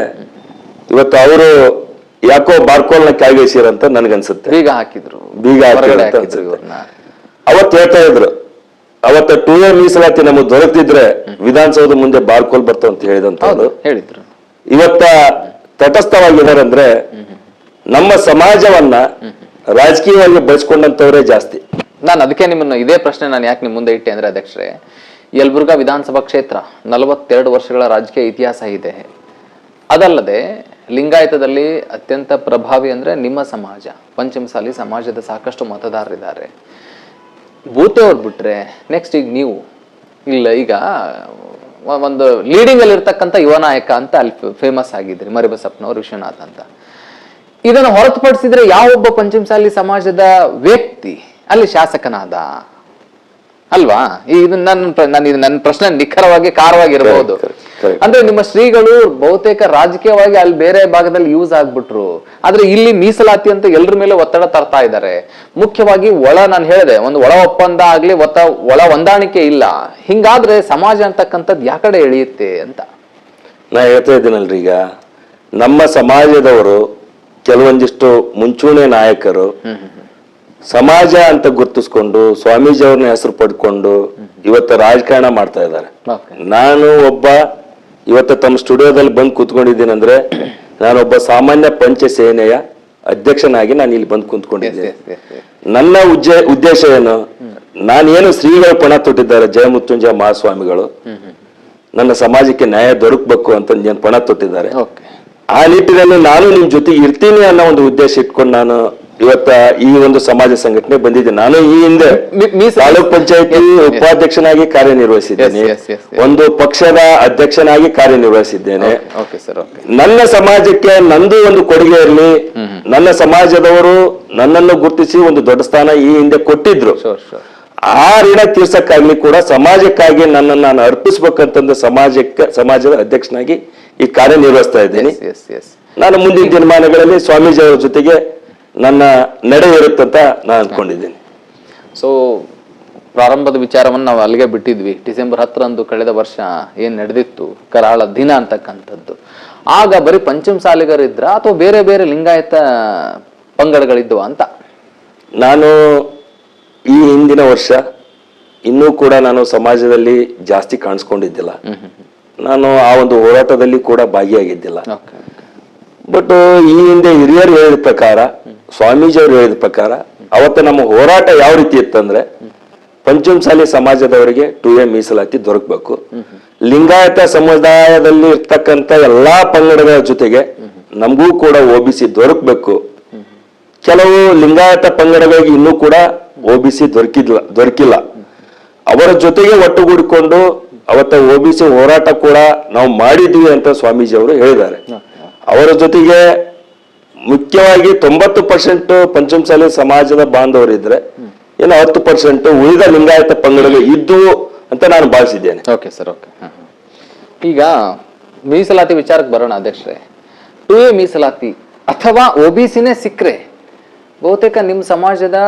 ಇವತ್ತು ಅವರು ಯಾಕೋ ಬಾರ್ಕೋಲ್ನ ಕೆಳಗಿಸಿರಂತ ನನ್ಗನ್ಸುತ್ತೆ. ಬೀಗ ಹಾಕಿದ್ರು. ಬೀಗ ಅವತ್ತು ಹೇಳ್ತಾ ಇದ್ರು. ಅವತ್ತ ಟೂ ಎ ಮೀಸಲಾತಿ ನಮಗೆ ದೊರಕದಿದ್ರೆ ವಿಧಾನಸೌಧ ಮುಂದೆ ಬಾರ್ಕೋಲ್ ಬರ್ತಾವ ಅಂತ ಹೇಳಿದಂತ ಹೇಳಿದ್ರು. ಇವತ್ತ ತಟಸ್ಥವಾಗಿದ್ದಾರೆ ಅಂದ್ರೆ ನಮ್ಮ ಸಮಾಜವನ್ನ ರಾಜಕೀಯವಾಗಿ ಬಳಸ್ಕೊಂಡಂತವರೇ ಜಾಸ್ತಿ. ನಾನು ಅದಕ್ಕೆ ನಿಮ್ಮನ್ನು ಇದೇ ಪ್ರಶ್ನೆ ನಾನು ಯಾಕೆ ನಿಮ್ಮ ಮುಂದೆ ಇಟ್ಟೆ ಅಂದ್ರೆ ಅಧ್ಯಕ್ಷರೇ, ಯಲಬುರ್ಗಾ ವಿಧಾನಸಭಾ ಕ್ಷೇತ್ರ ನಲವತ್ತೆರಡು ವರ್ಷಗಳ ರಾಜಕೀಯ ಇತಿಹಾಸ ಇದೆ. ಅದಲ್ಲದೆ ಲಿಂಗಾಯತದಲ್ಲಿ ಅತ್ಯಂತ ಪ್ರಭಾವಿ ಅಂದ್ರೆ ನಿಮ್ಮ ಸಮಾಜ, ಪಂಚಮಸಾಲಿ ಸಮಾಜದ ಸಾಕಷ್ಟು ಮತದಾರರಿದ್ದಾರೆ. ಬೂತೆಯವ್ರು ಬಿಟ್ರೆ ನೆಕ್ಸ್ಟ್ ಈಗ ನೀವು, ಇಲ್ಲ ಈಗ ಒಂದು ಲೀಡಿಂಗ್ ಅಲ್ಲಿ ಇರ್ತಕ್ಕಂಥ ಯುವ ನಾಯಕ ಅಂತ ಅಲ್ಲಿ ಫೇಮಸ್ ಆಗಿದ್ರಿ, ಮರಿಬಸಪ್ಪನವ್ರು, ವಿಶ್ವನಾಥ್ ಅಂತ. ಇದನ್ನು ಹೊರತುಪಡಿಸಿದ್ರೆ ಯಾವೊಬ್ಬ ಪಂಚಮಸಾಲಿ ಸಮಾಜದ ವ್ಯಕ್ತಿ ಅಲ್ಲಿ ಶಾಸಕನಾದ. ಅಲ್ವಾ? ಇದು ನನ್ನ ನನ್ನ ಇದು ನನ್ನ ಪ್ರಶ್ನೆ ನಿಖರವಾಗಿ ಕಾರವಾಗಿ ಇರಬಹುದು Correct, correct, correct. ಅಂದ್ರೆ ನಿಮ್ಮ ಶ್ರೀಗಳು ಬಹುತೇಕ ರಾಜಕೀಯವಾಗಿ ಅಲ್ಲಿ ಬೇರೆ ಭಾಗದಲ್ಲಿ ಯೂಸ್ ಆಗ್ಬಿಟ್ರು. ಆದ್ರೆ ಇಲ್ಲಿ ಮೀಸಲಾತಿ ಅಂತ ಎಲ್ಲರ ಮೇಲೆ ಒತ್ತಡ ತರ್ತಾ ಇದ್ದಾರೆ. ಮುಖ್ಯವಾಗಿ ಒಳ ನಾನು ಹೇಳಿದೆ ಒಂದು ಒಳ ಒಪ್ಪಂದ ಆಗ್ಲಿ ಒತ್ತ ಒಳ ಹೊಂದಾಣಿಕೆ ಇಲ್ಲ. ಹಿಂಗಾದ್ರೆ ಸಮಾಜ ಅಂತಕ್ಕಂಥದ್ದು ಯಾ ಕಡೆ ಎಳೆಯುತ್ತೆ ಅಂತ? ನಾ ಹೇಳ್ತಾ ಇದ್ದೀನಲ್ರಿ ಈಗ. ನಮ್ಮ ಸಮಾಜದವರು ಕೆಲವೊಂದಿಷ್ಟು ಮುಂಚೂಣಿ ನಾಯಕರು ಸಮಾಜ ಅಂತ ಗುರ್ತಿಸ್ಕೊಂಡು ಸ್ವಾಮೀಜಿ ಅವ್ರನ್ನ ಹೆಸರು ಪಡ್ಕೊಂಡು ಇವತ್ತು ರಾಜಕಾರಣ ಮಾಡ್ತಾ ಇದ್ದಾರೆ. ನಾನು ಒಬ್ಬ ಇವತ್ತು ತಮ್ಮ ಸ್ಟುಡಿಯೋದಲ್ಲಿ ಬಂದು ಕೂತ್ಕೊಂಡಿದ್ದೀನಂದ್ರೆ ನಾನೊಬ್ಬ ಸಾಮಾನ್ಯ ಪಂಚ ಸೇನೆಯ ಅಧ್ಯಕ್ಷನಾಗಿ ನಾನು ಇಲ್ಲಿ ಬಂದು ಕುಂತ್ಕೊಂಡಿದ್ದೇನೆ. ನನ್ನ ಉಜ್ಜೆ ಉದ್ದೇಶ ಏನು? ನಾನೇನು ಶ್ರೀಗಳು ಪಣ ತೊಟ್ಟಿದ್ದಾರೆ ಜಯಮೃತ್ಯುಂಜಯ ಮಹಾಸ್ವಾಮಿಗಳು. ನನ್ನ ಸಮಾಜಕ್ಕೆ ನ್ಯಾಯ ದೊರಕಬೇಕು ಅಂತ ಪಣ ತೊಟ್ಟಿದ್ದಾರೆ. ಆ ನಿಟ್ಟಿನಲ್ಲಿ ನಾನು ನಿಮ್ ಜೊತೆಗೆ ಇರ್ತೀನಿ ಅನ್ನೋ ಒಂದು ಉದ್ದೇಶ ಇಟ್ಕೊಂಡು ನಾನು ಇವತ್ತ ಈ ಒಂದು ಸಮಾಜ ಸಂಘಟನೆ ಬಂದಿದೆ. ನಾನು ಈ ಹಿಂದೆ ತಾಲೂಕ್ ಪಂಚಾಯತಿ. ಉಪಾಧ್ಯಕ್ಷನಾಗಿ ಕಾರ್ಯನಿರ್ವಹಿಸಿದ್ದೇನೆ. ಒಂದು ಪಕ್ಷದ ಅಧ್ಯಕ್ಷನಾಗಿ ಕಾರ್ಯನಿರ್ವಹಿಸಿದ್ದೇನೆ. ನನ್ನ ಸಮಾಜಕ್ಕೆ ನಂದು ಒಂದು ಕೊಡುಗೆ ಇರಲಿ. ನನ್ನ ಸಮಾಜದವರು ನನ್ನನ್ನು ಗುರುತಿಸಿ ಒಂದು ದೊಡ್ಡ ಸ್ಥಾನ ಈ ಹಿಂದೆ ಕೊಟ್ಟಿದ್ರು. ಆ ಋಣ ತೀರ್ಸಕ್ಕಾಗ್ಲಿ ಕೂಡ ಸಮಾಜಕ್ಕಾಗಿ ನನ್ನನ್ನು ನಾನು ಅರ್ಪಿಸ್ಬೇಕಂತಂದು ಸಮಾಜಕ್ಕೆ ಸಮಾಜದ ಅಧ್ಯಕ್ಷನಾಗಿ ಈ ಕಾರ್ಯನಿರ್ವಹಿಸ್ತಾ ಇದ್ದೀನಿ. ನಾನು ಮುಂದಿನ ದಿನಮಾನಗಳಲ್ಲಿ ಸ್ವಾಮೀಜಿ ಅವರ ಜೊತೆಗೆ ನನ್ನ ನಡೆ ಇರುತ್ತಂತ ನಾನು ಅಂದ್ಕೊಂಡಿದ್ದೀನಿ ಸೊ ಪ್ರಾರಂಭದ ವಿಚಾರವನ್ನು ನಾವು ಅಲ್ಲಿಗೆ ಬಿಟ್ಟಿದ್ವಿ. ಡಿಸೆಂಬರ್ ಹತ್ತರಂದು ಕಳೆದ ವರ್ಷ ಏನು ನಡೆದಿತ್ತು? ಕರಾಳ ದಿನ ಅಂತಕ್ಕಂಥದ್ದು. ಆಗ ಬರೀ ಪಂಚಮ ಸಾಲಿಗರಿದ್ರ ಅಥವಾ ಬೇರೆ ಬೇರೆ ಲಿಂಗಾಯತ ಪಂಗಡಗಳಿದ್ವ ಅಂತ? ನಾನು ಈ ಹಿಂದಿನ ವರ್ಷ ಇನ್ನೂ ಕೂಡ ನಾನು ಸಮಾಜದಲ್ಲಿ ಜಾಸ್ತಿ ಕಾಣಿಸ್ಕೊಂಡಿದ್ದಿಲ್ಲ. ನಾನು ಆ ಒಂದು ಹೋರಾಟದಲ್ಲಿ ಕೂಡ ಭಾಗಿಯಾಗಿದ್ದಿಲ್ಲ. ಬಟ್ ಈ ಹಿಂದೆ ಹಿರಿಯರು ಹೇಳಿದ ಪ್ರಕಾರ ಸ್ವಾಮೀಜಿ ಅವರು ಹೇಳಿದ ಪ್ರಕಾರ, ಅವತ್ತು ನಮ್ಮ ಹೋರಾಟ ಯಾವ ರೀತಿ ಇತ್ತಂದ್ರೆ ಪಂಚಮಸಾಲಿ ಸಮಾಜದವರಿಗೆ ಟು ಎ ಮೀಸಲಾತಿ ದೊರಕಬೇಕು. ಲಿಂಗಾಯತ ಸಮುದಾಯದಲ್ಲಿ ಇರ್ತಕ್ಕಂಥ ಎಲ್ಲಾ ಪಂಗಡಗಳ ಜೊತೆಗೆ ನಮಗೂ ಕೂಡ ಒಬಿಸಿ ದೊರಕಬೇಕು. ಕೆಲವು ಲಿಂಗಾಯತ ಪಂಗಡಗಳಿಗೆ ಇನ್ನೂ ಕೂಡ ಒಬಿಸಿ ದೊರಕಿಲ್ಲ ದೊರಕಿಲ್ಲ. ಅವರ ಜೊತೆಗೆ ಒಟ್ಟುಗೂಡಿಕೊಂಡು ಅವತ್ತ ಒಬಿಸಿ ಹೋರಾಟ ಕೂಡ ನಾವು ಮಾಡಿದ್ವಿ ಅಂತ ಸ್ವಾಮೀಜಿ ಅವರು ಹೇಳಿದ್ದಾರೆ. ಅವರ ಜೊತೆಗೆ ಮುಖ್ಯವಾಗಿ ತೊಂಬತ್ತು ಪರ್ಸೆಂಟ್ ಪಂಚಮಸಾಲಿ ಸಮಾಜದ ಬಾಂಧವರಿದ್ರೆ ಇನ್ನು ಹತ್ತು ಪರ್ಸೆಂಟ್ ಉಳಿದ ಲಿಂಗಾಯತ ಪಂಗಡಗಳು ಇದ್ದು ಅಂತ ನಾನು ಭಾವಿಸಿದ್ದೇನೆ. ಓಕೆ ಸರ್ ಓಕೆ ಈಗ ಮೀಸಲಾತಿ ವಿಚಾರಕ್ಕೆ ಬರೋಣ ಅಧ್ಯಕ್ಷರೇ. ಟು ಎ ಮೀಸಲಾತಿ ಅಥವಾ ಒ ಬಿ ಸಿನೇ ಸಿಕ್ಕರೆ ಬಹುತೇಕ ನಿಮ್ಮ ಸಮಾಜದ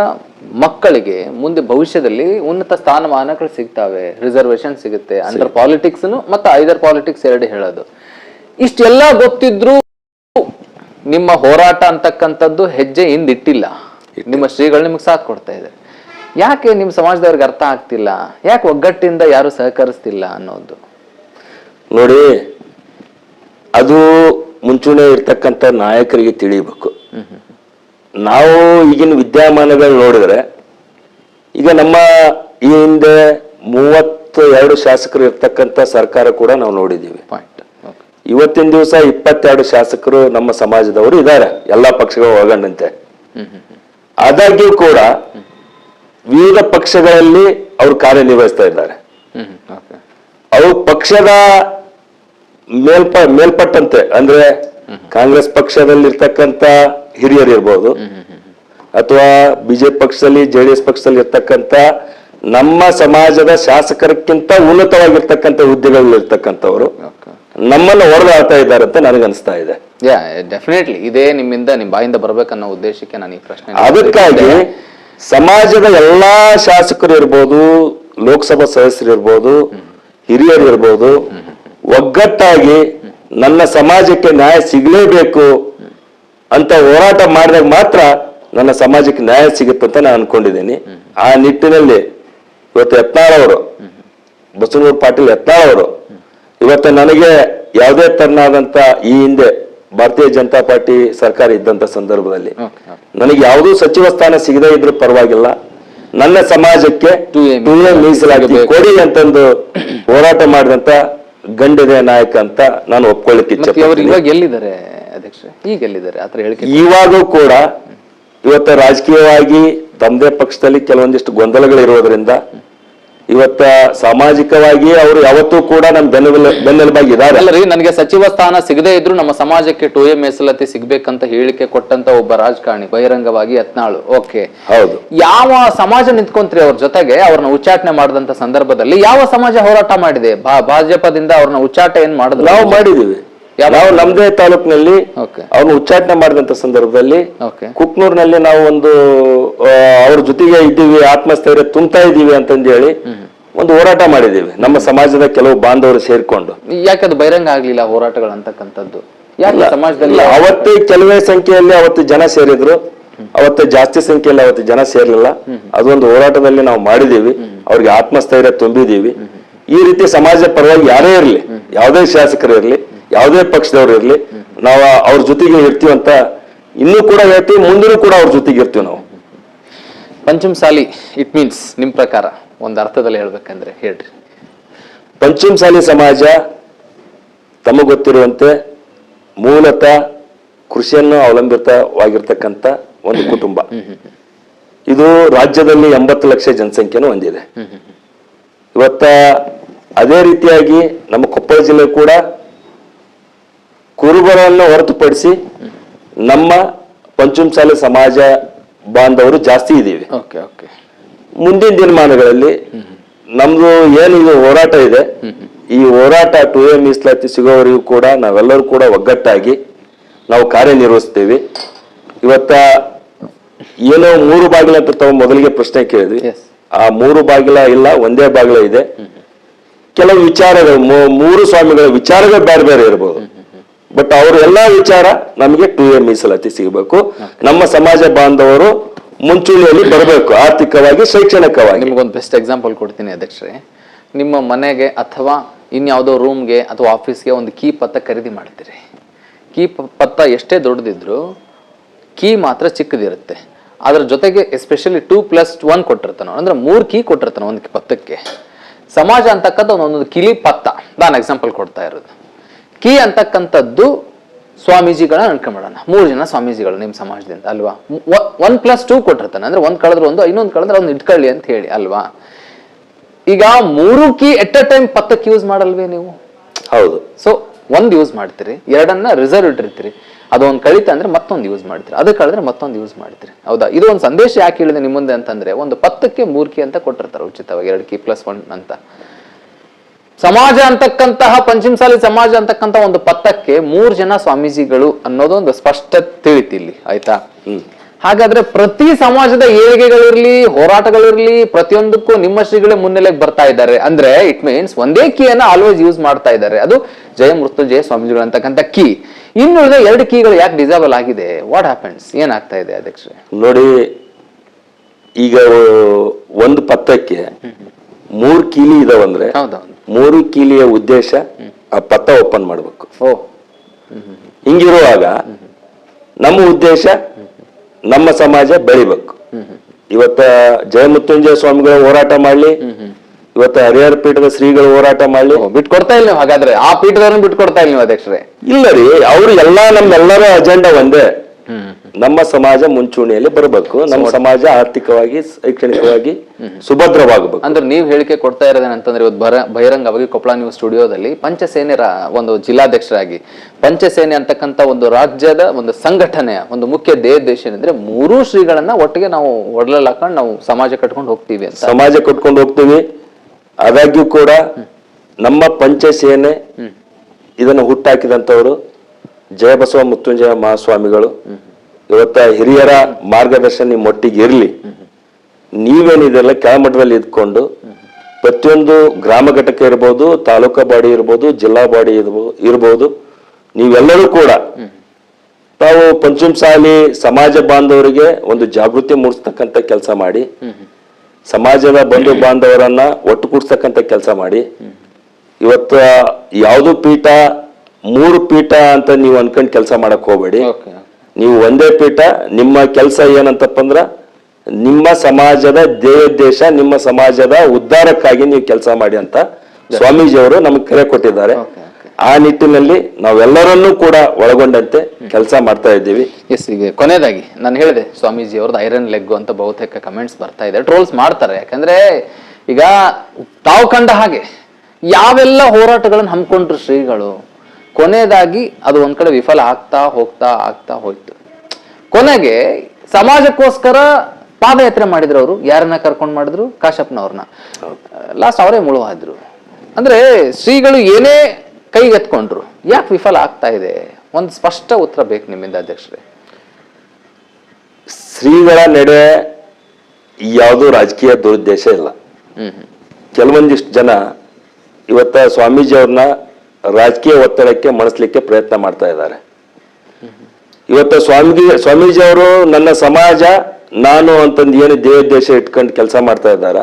ಮಕ್ಕಳಿಗೆ ಮುಂದೆ ಭವಿಷ್ಯದಲ್ಲಿ ಉನ್ನತ ಸ್ಥಾನಮಾನಗಳು ಸಿಗ್ತಾವೆ. ರಿಸರ್ವೇಶನ್ ಸಿಗುತ್ತೆ. ಅಂಡರ್ ಪಾಲಿಟಿಕ್ಸ್ ಮತ್ತು ಐದರ್ ಪಾಲಿಟಿಕ್ಸ್ ಎರಡು ಹೇಳೋದು. ಇಷ್ಟೆಲ್ಲ ಗೊತ್ತಿದ್ರು ನಿಮ್ಮ ಹೋರಾಟ ಅಂತಕ್ಕಂಥದ್ದು ಹೆಜ್ಜೆ ಹಿಂದಿಟ್ಟಿಲ್ಲ. ನಿಮ್ಮ ಶ್ರೀಗಳು ನಿಮಗೆ ಸಾಥ್ ಕೊಡ್ತಾ ಇದೆ ಯಾಕೆ ನಿಮ್ಮ ಸಮಾಜದವ್ರಿಗೆ ಅರ್ಥ ಆಗ್ತಿಲ್ಲ? ಯಾಕೆ ಒಗ್ಗಟ್ಟಿಂದ ಯಾರು ಸಹಕರಿಸ್ತಿಲ್ಲ ಅನ್ನೋದು? ನೋಡಿ ಅದು ಮುಂಚೂಣಿ ಇರ್ತಕ್ಕಂಥ ನಾಯಕರಿಗೆ ತಿಳಿಬೇಕು. ನಾವು ಈಗಿನ ವಿದ್ಯಮಾನಗಳು ನೋಡಿದ್ರೆ ಈಗ ನಮ್ಮ ಈ ಹಿಂದೆ ಮೂವತ್ತು ಎರಡು ಶಾಸಕರು ಇರ್ತಕ್ಕಂಥ ಸರ್ಕಾರ ಕೂಡ ನಾವು ನೋಡಿದ್ದೀವಿ. ಇವತ್ತಿನ ದಿವಸ ಇಪ್ಪತ್ತೆರಡು ಶಾಸಕರು ನಮ್ಮ ಸಮಾಜದವರು ಇದ್ದಾರೆ. ಎಲ್ಲಾ ಪಕ್ಷಗಳು ಒಳಗೊಂಡಂತೆ. ಆದಾಗ್ಯೂ ಕೂಡ ವಿವಿಧ ಪಕ್ಷಗಳಲ್ಲಿ ಅವರು ಕಾರ್ಯನಿರ್ವಹಿಸ್ತಾ ಇದ್ದಾರೆ. ಹ್ಮ್ ಹ್ಮ್ ಓಕೆ ಅವು ಪಕ್ಷದ ಮೇಲ್ಪ ಮೇಲ್ಪಟ್ಟಂತೆ. ಅಂದ್ರೆ ಕಾಂಗ್ರೆಸ್ ಪಕ್ಷದಲ್ಲಿರ್ತಕ್ಕಂಥ ಹಿರಿಯರು ಇರ್ಬೋದು. ಅಥವಾ ಬಿಜೆಪಿ ಪಕ್ಷದಲ್ಲಿ ಜೆಡಿಎಸ್ ಪಕ್ಷದಲ್ಲಿ ಇರ್ತಕ್ಕಂತ ನಮ್ಮ ಸಮಾಜದ ಶಾಸಕರಕ್ಕಿಂತ ಉನ್ನತವಾಗಿರ್ತಕ್ಕಂಥ ಹುದ್ದೆಗಳಲ್ಲಿ ಇರ್ತಕ್ಕಂಥವ್ರು ನಮ್ಮನ್ನು ಹೊಡೆದಾಡ್ತಾ ಇದ್ದಾರೆ ಅಂತ ನನಗನ್ಸ್ತಾ ಇದೆ. ಯಾ ಡೆಫಿನೆಟ್ಲಿ ಇದೇ ನಿಮ್ಮಿಂದ ನಿಮ್ ಬಾಯಿಂದ ಬರ್ಬೇಕನ್ನೋ ಉದ್ದೇಶಕ್ಕೆ ನಾನು ಈ ಪ್ರಶ್ನೆ ಅದಕ್ಕಾಗಿ ಸಮಾಜದ ಎಲ್ಲಾ ಶಾಸಕರು ಇರ್ಬೋದು ಲೋಕಸಭಾ ಸದಸ್ಯರು ಇರ್ಬೋದು ಹಿರಿಯರು ಇರ್ಬೋದು ಒಗ್ಗಟ್ಟಾಗಿ ನನ್ನ ಸಮಾಜಕ್ಕೆ ನ್ಯಾಯ ಸಿಗಲೇಬೇಕು ಅಂತ ಹೋರಾಟ ಮಾಡಿದಾಗ ಮಾತ್ರ ನನ್ನ ಸಮಾಜಕ್ಕೆ ನ್ಯಾಯ ಸಿಗುತ್ತೆ ಅಂತ ನಾನು ಅನ್ಕೊಂಡಿದ್ದೀನಿ. ಆ ನಿಟ್ಟಿನಲ್ಲಿ ಇವತ್ತು ಯತ್ನಾಳ್ ಅವರು ಬಸವನಗೌಡ ಪಾಟೀಲ್ ಯತ್ನಾಳ್ ಅವರು ಇವತ್ತು ನನಗೆ ಯಾವುದೇ ತರನಾದಂತ ಈ ಹಿಂದೆ ಭಾರತೀಯ ಜನತಾ ಪಾರ್ಟಿ ಸರ್ಕಾರ ಇದ್ದಂತ ಸಂದರ್ಭದಲ್ಲಿ ನನಗೆ ಯಾವುದೂ ಸಚಿವ ಸ್ಥಾನ ಸಿಗದೇ ಇದ್ರೂ ಪರವಾಗಿಲ್ಲ. ನನ್ನ ಸಮಾಜಕ್ಕೆ 2A ಟೂ ಎ ಮೀಸಲಾತಿ ಕೊಡಿ ಅಂತಂದು ಹೋರಾಟ ಮಾಡಿದಂತ ಗಂಡದೆ ನಾಯಕ ಅಂತ ನಾನು ಒಪ್ಕೊಳ್ಳಿಕ್ಕೆ ಎಲ್ಲಿದ್ದಾರೆ ಅಧ್ಯಕ್ಷ ಈಗ ಎಲ್ಲಿದ್ದಾರೆ? ಆತರ ಹೇಳಿಕೆ ಇವಾಗೂ ಕೂಡ ಇವತ್ತು ರಾಜಕೀಯವಾಗಿ ತಮ್ಮದೇ ಪಕ್ಷದಲ್ಲಿ ಕೆಲವೊಂದಿಷ್ಟು ಗೊಂದಲಗಳಿರೋದ್ರಿಂದ ಇವತ್ತ ಸಾಮಾಜಿಕವಾಗಿ ಅವರು ಯಾವತ್ತೂ ಕೂಡ ನಮ್ ಬೆನ್ನೆಲ ಬೆನ್ನೆಲುಬಾಗಿ ಅಲ್ಲ ರೀ ನನಗೆ ಸಚಿವ ಸ್ಥಾನ ಸಿಗದೇ ಇದ್ರು ನಮ್ಮ ಸಮಾಜಕ್ಕೆ ಟು ಎ ಮೀಸಲಾತಿ ಸಿಗ್ಬೇಕಂತ ಹೇಳಿಕೆ ಕೊಟ್ಟಂತ ಒಬ್ಬ ರಾಜಕಾರಣಿ ಬಹಿರಂಗವಾಗಿ ಯತ್ನಾಳು. ಓಕೆ. ಹೌದು. ಯಾವ ಸಮಾಜ ನಿಂತ್ಕೊಂತ್ರಿ ಅವ್ರ ಜೊತೆಗೆ ಅವ್ರನ್ನ ಉಚ್ಚಾಟನೆ ಮಾಡಿದಂತ ಸಂದರ್ಭದಲ್ಲಿ ಯಾವ ಸಮಾಜ ಹೋರಾಟ ಮಾಡಿದೆ? ಭಾಜಪದಿಂದ ಅವ್ರನ್ನ ಉಚ್ಚಾಟ ಏನ್ ಮಾಡಿದ್ರು? ನಾವು ಮಾಡಿದೀವಿ. ನಾವು ನಮ್ದೇ ತಾಲೂಕಿನಲ್ಲಿ ಅವನು ಉಚ್ಚಾಟನೆ ಮಾಡಿದಂತ ಸಂದರ್ಭದಲ್ಲಿ ಕುಕ್ನೂರ್ನಲ್ಲಿ ನಾವು ಒಂದು ಅವ್ರ ಜೊತೆಗೆ ಇದ್ದೀವಿ ಆತ್ಮಸ್ಥೈರ್ಯ ತುಂಬ್ತಾ ಇದ್ದೀವಿ ಅಂತಂದು ಹೇಳಿ ಒಂದು ಹೋರಾಟ ಮಾಡಿದೀವಿ ನಮ್ಮ ಸಮಾಜದ ಕೆಲವು ಬಾಂಧವರು ಸೇರ್ಕೊಂಡು. ಯಾಕೆ ಅದು ಬಹಿರಂಗ ಆಗ್ಲಿಲ್ಲ ಹೋರಾಟಗಳು ಅಂತಕ್ಕಂಥದ್ದು? ಯಾಕೆ ಸಮಾಜದಲ್ಲಿ ಅವತ್ತೇ ಕೆಲವೇ ಸಂಖ್ಯೆಯಲ್ಲಿ ಅವತ್ತು ಜನ ಸೇರಿದ್ರು. ಅವತ್ತು ಜಾಸ್ತಿ ಸಂಖ್ಯೆಯಲ್ಲಿ ಅವತ್ತು ಜನ ಸೇರ್ಲಿಲ್ಲ. ಅದೊಂದು ಹೋರಾಟದಲ್ಲಿ ನಾವು ಮಾಡಿದೀವಿ ಅವ್ರಿಗೆ ಆತ್ಮಸ್ಥೈರ್ಯ ತುಂಬಿದೀವಿ ಈ ರೀತಿ ಸಮಾಜ ಪರವಾಗಿ ಯಾರೇ ಇರಲಿ ಯಾವುದೇ ಶಾಸಕರು ಇರಲಿ ಯಾವುದೇ ಪಕ್ಷದವ್ರು ಇರಲಿ ನಾವು ಅವ್ರ ಜೊತೆಗೆ ಇರ್ತೀವಿ ಅಂತ ಇನ್ನೂ ಕೂಡ ಹೇಳ್ತೀವಿ ಮುಂದೂ ಕೂಡ ಅವ್ರ ಜೊತೆಗೆ ಇರ್ತೀವಿ ನಾವು. ಪಂಚಮಸಾಲಿ ಇಟ್ ಮೀನ್ಸ್ ನಿಮ್ಮ ಪ್ರಕಾರ ಒಂದು ಅರ್ಥದಲ್ಲಿ ಹೇಳ್ಬೇಕಂದ್ರೆ ಹೇಳ್ರಿ. ಪಂಚಮಸಾಲಿ ಸಮಾಜ ತಮಗೆ ಗೊತ್ತಿರುವಂತೆ ಮೂಲತಃ ಕೃಷಿಯನ್ನು ಅವಲಂಬಿತವಾಗಿರ್ತಕ್ಕಂಥ ಒಂದು ಕುಟುಂಬ. ಇದು ರಾಜ್ಯದಲ್ಲಿ ಎಂಬತ್ತು ಲಕ್ಷ ಜನಸಂಖ್ಯೆನೂ ಹೊಂದಿದೆ. ಇವತ್ತ ಅದೇ ರೀತಿಯಾಗಿ ನಮ್ಮ ಕೊಪ್ಪಳ ಜಿಲ್ಲೆ ಕೂಡ ಕುರುಬರನ್ನು ಹೊರತುಪಡಿಸಿ ನಮ್ಮ ಪಂಚಮಸಾಲಿ ಸಮಾಜ ಬಾಂಧವರು ಜಾಸ್ತಿ ಇದ್ದೀವಿ. Okay okay. ಮುಂದಿನ ದಿನಮಾನಗಳಲ್ಲಿ ನಮ್ದು ಏನಿದು ಹೋರಾಟ ಇದೆ ಈ ಹೋರಾಟ ಟು ಎ ಮೀಸಲಾತಿ ಸಿಗೋವರೆಗೂ ಕೂಡ ನಾವೆಲ್ಲರೂ ಕೂಡ ಒಗ್ಗಟ್ಟಾಗಿ ನಾವು ಕಾರ್ಯನಿರ್ವಹಿಸ್ತೀವಿ. ಇವತ್ತ ಏನೋ ಮೂರು ಬಾಗಿಲ ಅಂತ ತಾವು ಮೊದಲಿಗೆ ಪ್ರಶ್ನೆ ಕೇಳಿದ್ವಿ. ಆ ಮೂರು ಬಾಗಿಲ ಇಲ್ಲ ಒಂದೇ ಬಾಗಿಲ ಇದೆ. ಕೆಲವು ವಿಚಾರಗಳು ಮೂರು ಸ್ವಾಮಿಗಳ ವಿಚಾರಗಳು ಬೇರೆ ಬೇರೆ ಇರಬಹುದು ಬಟ್ ಅವ್ರ ಎಲ್ಲಾ ವಿಚಾರ ನಮಗೆ ಟು ಎ ಮೀಸಲಾತಿ ಸಿಗಬೇಕು. ನಮ್ಮ ಸಮಾಜ ಬಾಂಧವರು ಮುಂಚೂಣಿಯಲ್ಲಿ ಬರಬೇಕು, ಆರ್ಥಿಕವಾಗಿ, ಶೈಕ್ಷಣಿಕವಾಗಿ. ನಿಮ್ಗೊಂದು ಬೆಸ್ಟ್ ಎಕ್ಸಾಂಪಲ್ ಕೊಡ್ತೀನಿ ಅಧ್ಯಕ್ಷರೇ. ನಿಮ್ಮ ಮನೆಗೆ ಅಥವಾ ಇನ್ಯಾವುದೋ ರೂಮ್ಗೆ ಅಥವಾ ಆಫೀಸ್ಗೆ ಒಂದು ಕೀ ಪತ್ತ ಖರೀದಿ ಮಾಡ್ತೀರಿ. ಕೀ ಪತ್ತ ಎಷ್ಟೇ ದೊಡ್ಡದಿದ್ರು ಕೀ ಮಾತ್ರ ಚಿಕ್ಕದಿರುತ್ತೆ. ಅದರ ಜೊತೆಗೆ ಎಸ್ಪೆಷಲಿ ಟೂ ಪ್ಲಸ್ ಒನ್ ಕೊಟ್ಟಿರ್ತಾನೆ, ಅಂದ್ರೆ ಮೂರು ಕೀ ಕೊಟ್ಟಿರ್ತಾನೆ ಒಂದು ಪತ್ತಕ್ಕೆ. ಸಮಾಜ ಅಂತಕ್ಕಂಥ ಒಂದೊಂದು ಕಿಲಿ ಪತ್ತ. ನಾನು ಎಕ್ಸಾಂಪಲ್ ಕೊಡ್ತಾ ಇರೋದು. ಕೀ ಅಂತಕ್ಕಂಥದ್ದು ಸ್ವಾಮೀಜಿಗಳ ಅನ್ಕೊಂಬಿಡೋಣ ಮೂರು ಜನ ಸ್ವಾಮೀಜಿಗಳು ನಿಮ್ಮ ಸಮಾಜದಿಂದ ಅಲ್ವಾ? ಒನ್ ಪ್ಲಸ್ ಟೂ ಕೊಟ್ಟಿರ್ತಾನೆ. ಅಂದ್ರೆ ಒಂದು ಕಳೆದ್ರೆ ಒಂದು ಇನ್ನೊಂದು ಕಳೆದ್ರೆ ಒಂದು ಇಟ್ಕೊಳ್ಳಿ ಅಂತ ಹೇಳಿ ಅಲ್ವಾ? ಈಗ ಮೂರು ಕೀ ಎಟ್ ಅ ಟೈಮ್ ಪತ್ತಕ್ಕೆ ಯೂಸ್ ಮಾಡಲ್ವೇ ನೀವು? ಹೌದು. ಸೊ ಒಂದ್ ಯೂಸ್ ಮಾಡ್ತೀರಿ ಎರಡನ್ನ ರಿಸರ್ವ್ ಇಟ್ಟಿರ್ತೀರಿ. ಅದೊಂದು ಕಳಿತ ಅಂದ್ರೆ ಮತ್ತೊಂದು ಯೂಸ್ ಮಾಡ್ತೀರಿ. ಅದು ಕಳೆದ್ರೆ ಮತ್ತೊಂದು ಯೂಸ್ ಮಾಡ್ತೀರಿ. ಹೌದಾ? ಇದು ಒಂದು ಸಂದೇಶ ಯಾಕೆ ಹೇಳಿದೆ ನಿಮ್ಮ ಮುಂದೆ ಅಂತಂದ್ರೆ ಒಂದು ಪತ್ತಕ್ಕೆ ಮೂರು ಕೀ ಅಂತ ಕೊಟ್ಟಿರ್ತಾರೆ ಉಚಿತವಾಗಿ ಎರಡು ಕೀ ಪ್ಲಸ್ ಒನ್ ಅಂತ. ಸಮಾಜ ಅಂತಕ್ಕಂತಹ ಪಂಚಮಸಾಲಿ ಸಮಾಜ ಅಂತಕ್ಕಂಥ ಒಂದು ಪತ್ತಕ್ಕೆ ಮೂರ್ ಜನ ಸ್ವಾಮೀಜಿಗಳು ಅನ್ನೋದೊಂದು ಸ್ಪಷ್ಟ ತಿಳಿತಿ ಇಲ್ಲಿ ಆಯ್ತಾ? ಹಾಗಾದ್ರೆ ಪ್ರತಿ ಸಮಾಜದ ಏಳಿಗೆಗಳಿರ್ಲಿ ಹೋರಾಟಗಳಿರ್ಲಿ ಪ್ರತಿಯೊಂದಕ್ಕೂ ನಿಮ್ಮ ಶ್ರೀಗಳೇ ಮುನ್ನೆಲೆಗೆ ಬರ್ತಾ ಇದ್ದಾರೆ. ಅಂದ್ರೆ ಇಟ್ ಮೀನ್ಸ್ ಒಂದೇ ಕೀಯನ್ನ ಆಲ್ವೇಸ್ ಯೂಸ್ ಮಾಡ್ತಾ ಇದ್ದಾರೆ. ಅದು ಜಯ ಮೃತ್ಯುಂಜಯ ಸ್ವಾಮೀಜಿಗಳು ಅಂತಕ್ಕಂಥ ಕೀ. ಇನ್ನುಳಿದ ಎರಡು ಕೀಗಳು ಯಾಕೆ ಡಿಸೇಬಲ್ ಆಗಿದೆ? ವಾಟ್ ಹ್ಯಾಪನ್ಸ್ ಏನಾಗ್ತಾ ಇದೆ ಅಧ್ಯಕ್ಷರೇ? ನೋಡಿ ಈಗ ಒಂದು ಪತ್ತಕ್ಕೆ ಮೂರ್ ಕೀಲಿ ಇದಾವಂದ್ರೆ ಹೌದೌದು. ಮೂರು ಕೀಲಿಯ ಉದ್ದೇಶ ಆ ಪತ್ತ ಓಪನ್ ಮಾಡಬೇಕು. ಓ. ಹಿಂಗಿರುವಾಗ ನಮ್ಮ ಉದ್ದೇಶ ನಮ್ಮ ಸಮಾಜ ಬೆಳಿಬೇಕು. ಇವತ್ತ ಜಯಮೃತ್ಯುಂಜಯ ಸ್ವಾಮಿಗಳ ಹೋರಾಟ ಮಾಡ್ಲಿ ಇವತ್ತ ಹರಿಹರ ಪೀಠದ ಶ್ರೀಗಳು ಹೋರಾಟ ಮಾಡ್ಲಿ. ಬಿಟ್ಕೊಡ್ತಾ ಇಲ್ಲ ನೀವು? ಹಾಗಾದ್ರೆ ಆ ಪೀಠದವ್ರನ್ನ ಬಿಟ್ಕೊಡ್ತಾ ಇಲ್ಲ ನೀವು ಅಧ್ಯಕ್ಷರೇ? ಇಲ್ಲ ರೀ ಅವ್ರು ಎಲ್ಲಾ ನಮ್ಮೆಲ್ಲರ ಅಜೆಂಡಾ ಒಂದೇ. ನಮ್ಮ ಸಮಾಜ ಮುಂಚೂಣಿಯಲ್ಲಿ ಬರಬೇಕು. ನಮ್ಮ ಸಮಾಜ ಆರ್ಥಿಕವಾಗಿ ಶೈಕ್ಷಣಿಕವಾಗಿ ಸುಭದ್ರವಾಗಬೇಕು. ಅಂದ್ರೆ ನೀವು ಹೇಳಿಕೆ ಕೊಡ್ತಾ ಇರೋದೇನಂತಂದ್ರೆ ಇವತ್ತು ಬರ ಬಹಿರಂಗವಾಗಿ ಕೊಪ್ಪಳ ನ್ಯೂಸ್ ಸ್ಟುಡಿಯೋದಲ್ಲಿ ಪಂಚಸೇನೆ ಒಂದು ಜಿಲ್ಲಾಧ್ಯಕ್ಷರಾಗಿ. ಪಂಚಸೇನೆ ಅಂತಕ್ಕಂಥ ಒಂದು ರಾಜ್ಯದ ಒಂದು ಸಂಘಟನೆಯ ಒಂದು ಮುಖ್ಯ ದೇಶ ಏನಂದ್ರೆ ಮೂರೂ ಶ್ರೀಗಳನ್ನ ಒಟ್ಟಿಗೆ ನಾವು ಒಡಲಲ್ಲಿ ಹಾಕೊಂಡು ನಾವು ಸಮಾಜ ಕಟ್ಕೊಂಡು ಹೋಗ್ತೀವಿ ಅಂತ. ಸಮಾಜ ಕಟ್ಕೊಂಡು ಹೋಗ್ತೀವಿ. ಆದಾಗ್ಯೂ ಕೂಡ ನಮ್ಮ ಪಂಚಸೇನೆ ಇದನ್ನು ಹುಟ್ಟಾಕಿದಂಥವರು ಜಯಬಸವ ಮೃತ್ಯುಂಜಯ ಮಹಾಸ್ವಾಮಿಗಳು. ಇವತ್ತ ಹಿರಿಯರ ಮಾರ್ಗದರ್ಶನ ನಿಮ್ಮ ಒಟ್ಟಿಗೆ ಇರಲಿ. ನೀವೇನಿದೆಲ್ಲ ಕೆಳಮಟ್ಟದಲ್ಲಿ ಇದ್ಕೊಂಡು ಪ್ರತಿಯೊಂದು ಗ್ರಾಮ ಘಟಕ ಇರ್ಬೋದು, ತಾಲೂಕಾ ಬಾಡಿ ಇರ್ಬೋದು, ಜಿಲ್ಲಾ ಬಾಡಿ ಇರ್ಬೋದು ಇರ್ಬೋದು, ನೀವೆಲ್ಲರೂ ಕೂಡ ತಾವು ಪಂಚಮಸಾಲಿ ಸಮಾಜ ಬಾಂಧವರಿಗೆ ಒಂದು ಜಾಗೃತಿ ಮೂಡಿಸ್ತಕ್ಕಂಥ ಕೆಲಸ ಮಾಡಿ, ಸಮಾಜದ ಬಂಧು ಬಾಂಧವರನ್ನ ಒಟ್ಟುಗೂಡಿಸ್ತಕ್ಕಂಥ ಕೆಲಸ ಮಾಡಿ, ಇವತ್ತು ಯಾವುದು ಪೀಠ, ಮೂರು ಪೀಠ ಅಂತ ನೀವು ಅನ್ಕೊಂಡು ಕೆಲಸ ಮಾಡಕ್ ಹೋಗ್ಬೇಡಿ. ನೀವು ಒಂದೇ ಪೀಠ ನಿಮ್ಮ ಕೆಲಸ ಏನಂತಪ್ಪ ಅಂದ್ರ ನಿಮ್ಮ ಸಮಾಜದ ದೇಶ ನಿಮ್ಮ ಸಮಾಜದ ಉದ್ಧಾರಕ್ಕಾಗಿ ನೀವು ಕೆಲಸ ಮಾಡಿ ಅಂತ ಸ್ವಾಮೀಜಿಯವರು ನಮಗೆ ಕರೆ ಕೊಟ್ಟಿದ್ದಾರೆ. ಆ ನಿಟ್ಟಿನಲ್ಲಿ ನಾವೆಲ್ಲರನ್ನೂ ಕೂಡ ಒಳಗೊಂಡಂತೆ ಕೆಲಸ ಮಾಡ್ತಾ ಇದ್ದೀವಿ. ಎಸ್ ಈಗ ಕೊನೆಯದಾಗಿ ನಾನು ಹೇಳಿದೆ ಸ್ವಾಮೀಜಿ ಅವ್ರದ್ದು ಐರನ್ ಲೆಗ್ ಅಂತ ಬಹುತೇಕ ಕಮೆಂಟ್ಸ್ ಬರ್ತಾ ಇದೆ. ಟ್ರೋಲ್ಸ್ ಮಾಡ್ತಾರೆ. ಯಾಕಂದ್ರೆ ಈಗ ತಾವು ಕಂಡ ಹಾಗೆ ಯಾವೆಲ್ಲ ಹೋರಾಟಗಳನ್ನು ಹಮ್ಮಿಕೊಂಡ್ರು ಶ್ರೀಗಳು ಕೊನೆಯದಾಗಿ ಅದು ಒಂದ್ ಕಡೆ ವಿಫಲ ಆಗ್ತಾ ಹೋಗ್ತಾ ಆಗ್ತಾ ಹೋಯ್ತು. ಕೊನೆಗೆ ಸಮಾಜಕ್ಕೋಸ್ಕರ ಪಾದಯಾತ್ರೆ ಮಾಡಿದ್ರು ಅವರು. ಯಾರನ್ನ ಕರ್ಕೊಂಡು ಮಾಡಿದ್ರು? ಕಾಶಪ್ಪನವ್ರನ್ನ ಲಾಸ್ಟ್ ಅವರೇ ಮುಳುವಾದ್ರು. ಅಂದ್ರೆ ಶ್ರೀಗಳು ಏನೇ ಕೈಗೆತ್ಕೊಂಡ್ರು ಯಾಕೆ ವಿಫಲ ಆಗ್ತಾ ಇದೆ? ಒಂದು ಸ್ಪಷ್ಟ ಉತ್ತರ ಬೇಕು ನಿಮ್ಮಿಂದ ಅಧ್ಯಕ್ಷರೇ. ಶ್ರೀಗಳ ನಡುವೆ ಯಾವುದೋ ರಾಜಕೀಯ ದುರುದ್ದೇಶ ಇಲ್ಲ. ಕೆಲವೊಂದಿಷ್ಟು ಜನ ಇವತ್ತ ಸ್ವಾಮೀಜಿ ಅವ್ರನ್ನ ರಾಜಕೀಯ ಒತ್ತಡಕ್ಕೆ ಮಣಿಸ್ಲಿಕ್ಕೆ ಪ್ರಯತ್ನ ಮಾಡ್ತಾ ಇದ್ದಾರೆ. ಇವತ್ತು ಸ್ವಾಮಿ ಸ್ವಾಮೀಜಿ ಅವರು ನನ್ನ ಸಮಾಜ, ನಾನು ಅಂತಂದು ಏನು ದೇಶ ಇಟ್ಕೊಂಡು ಕೆಲಸ ಮಾಡ್ತಾ ಇದ್ದಾರ?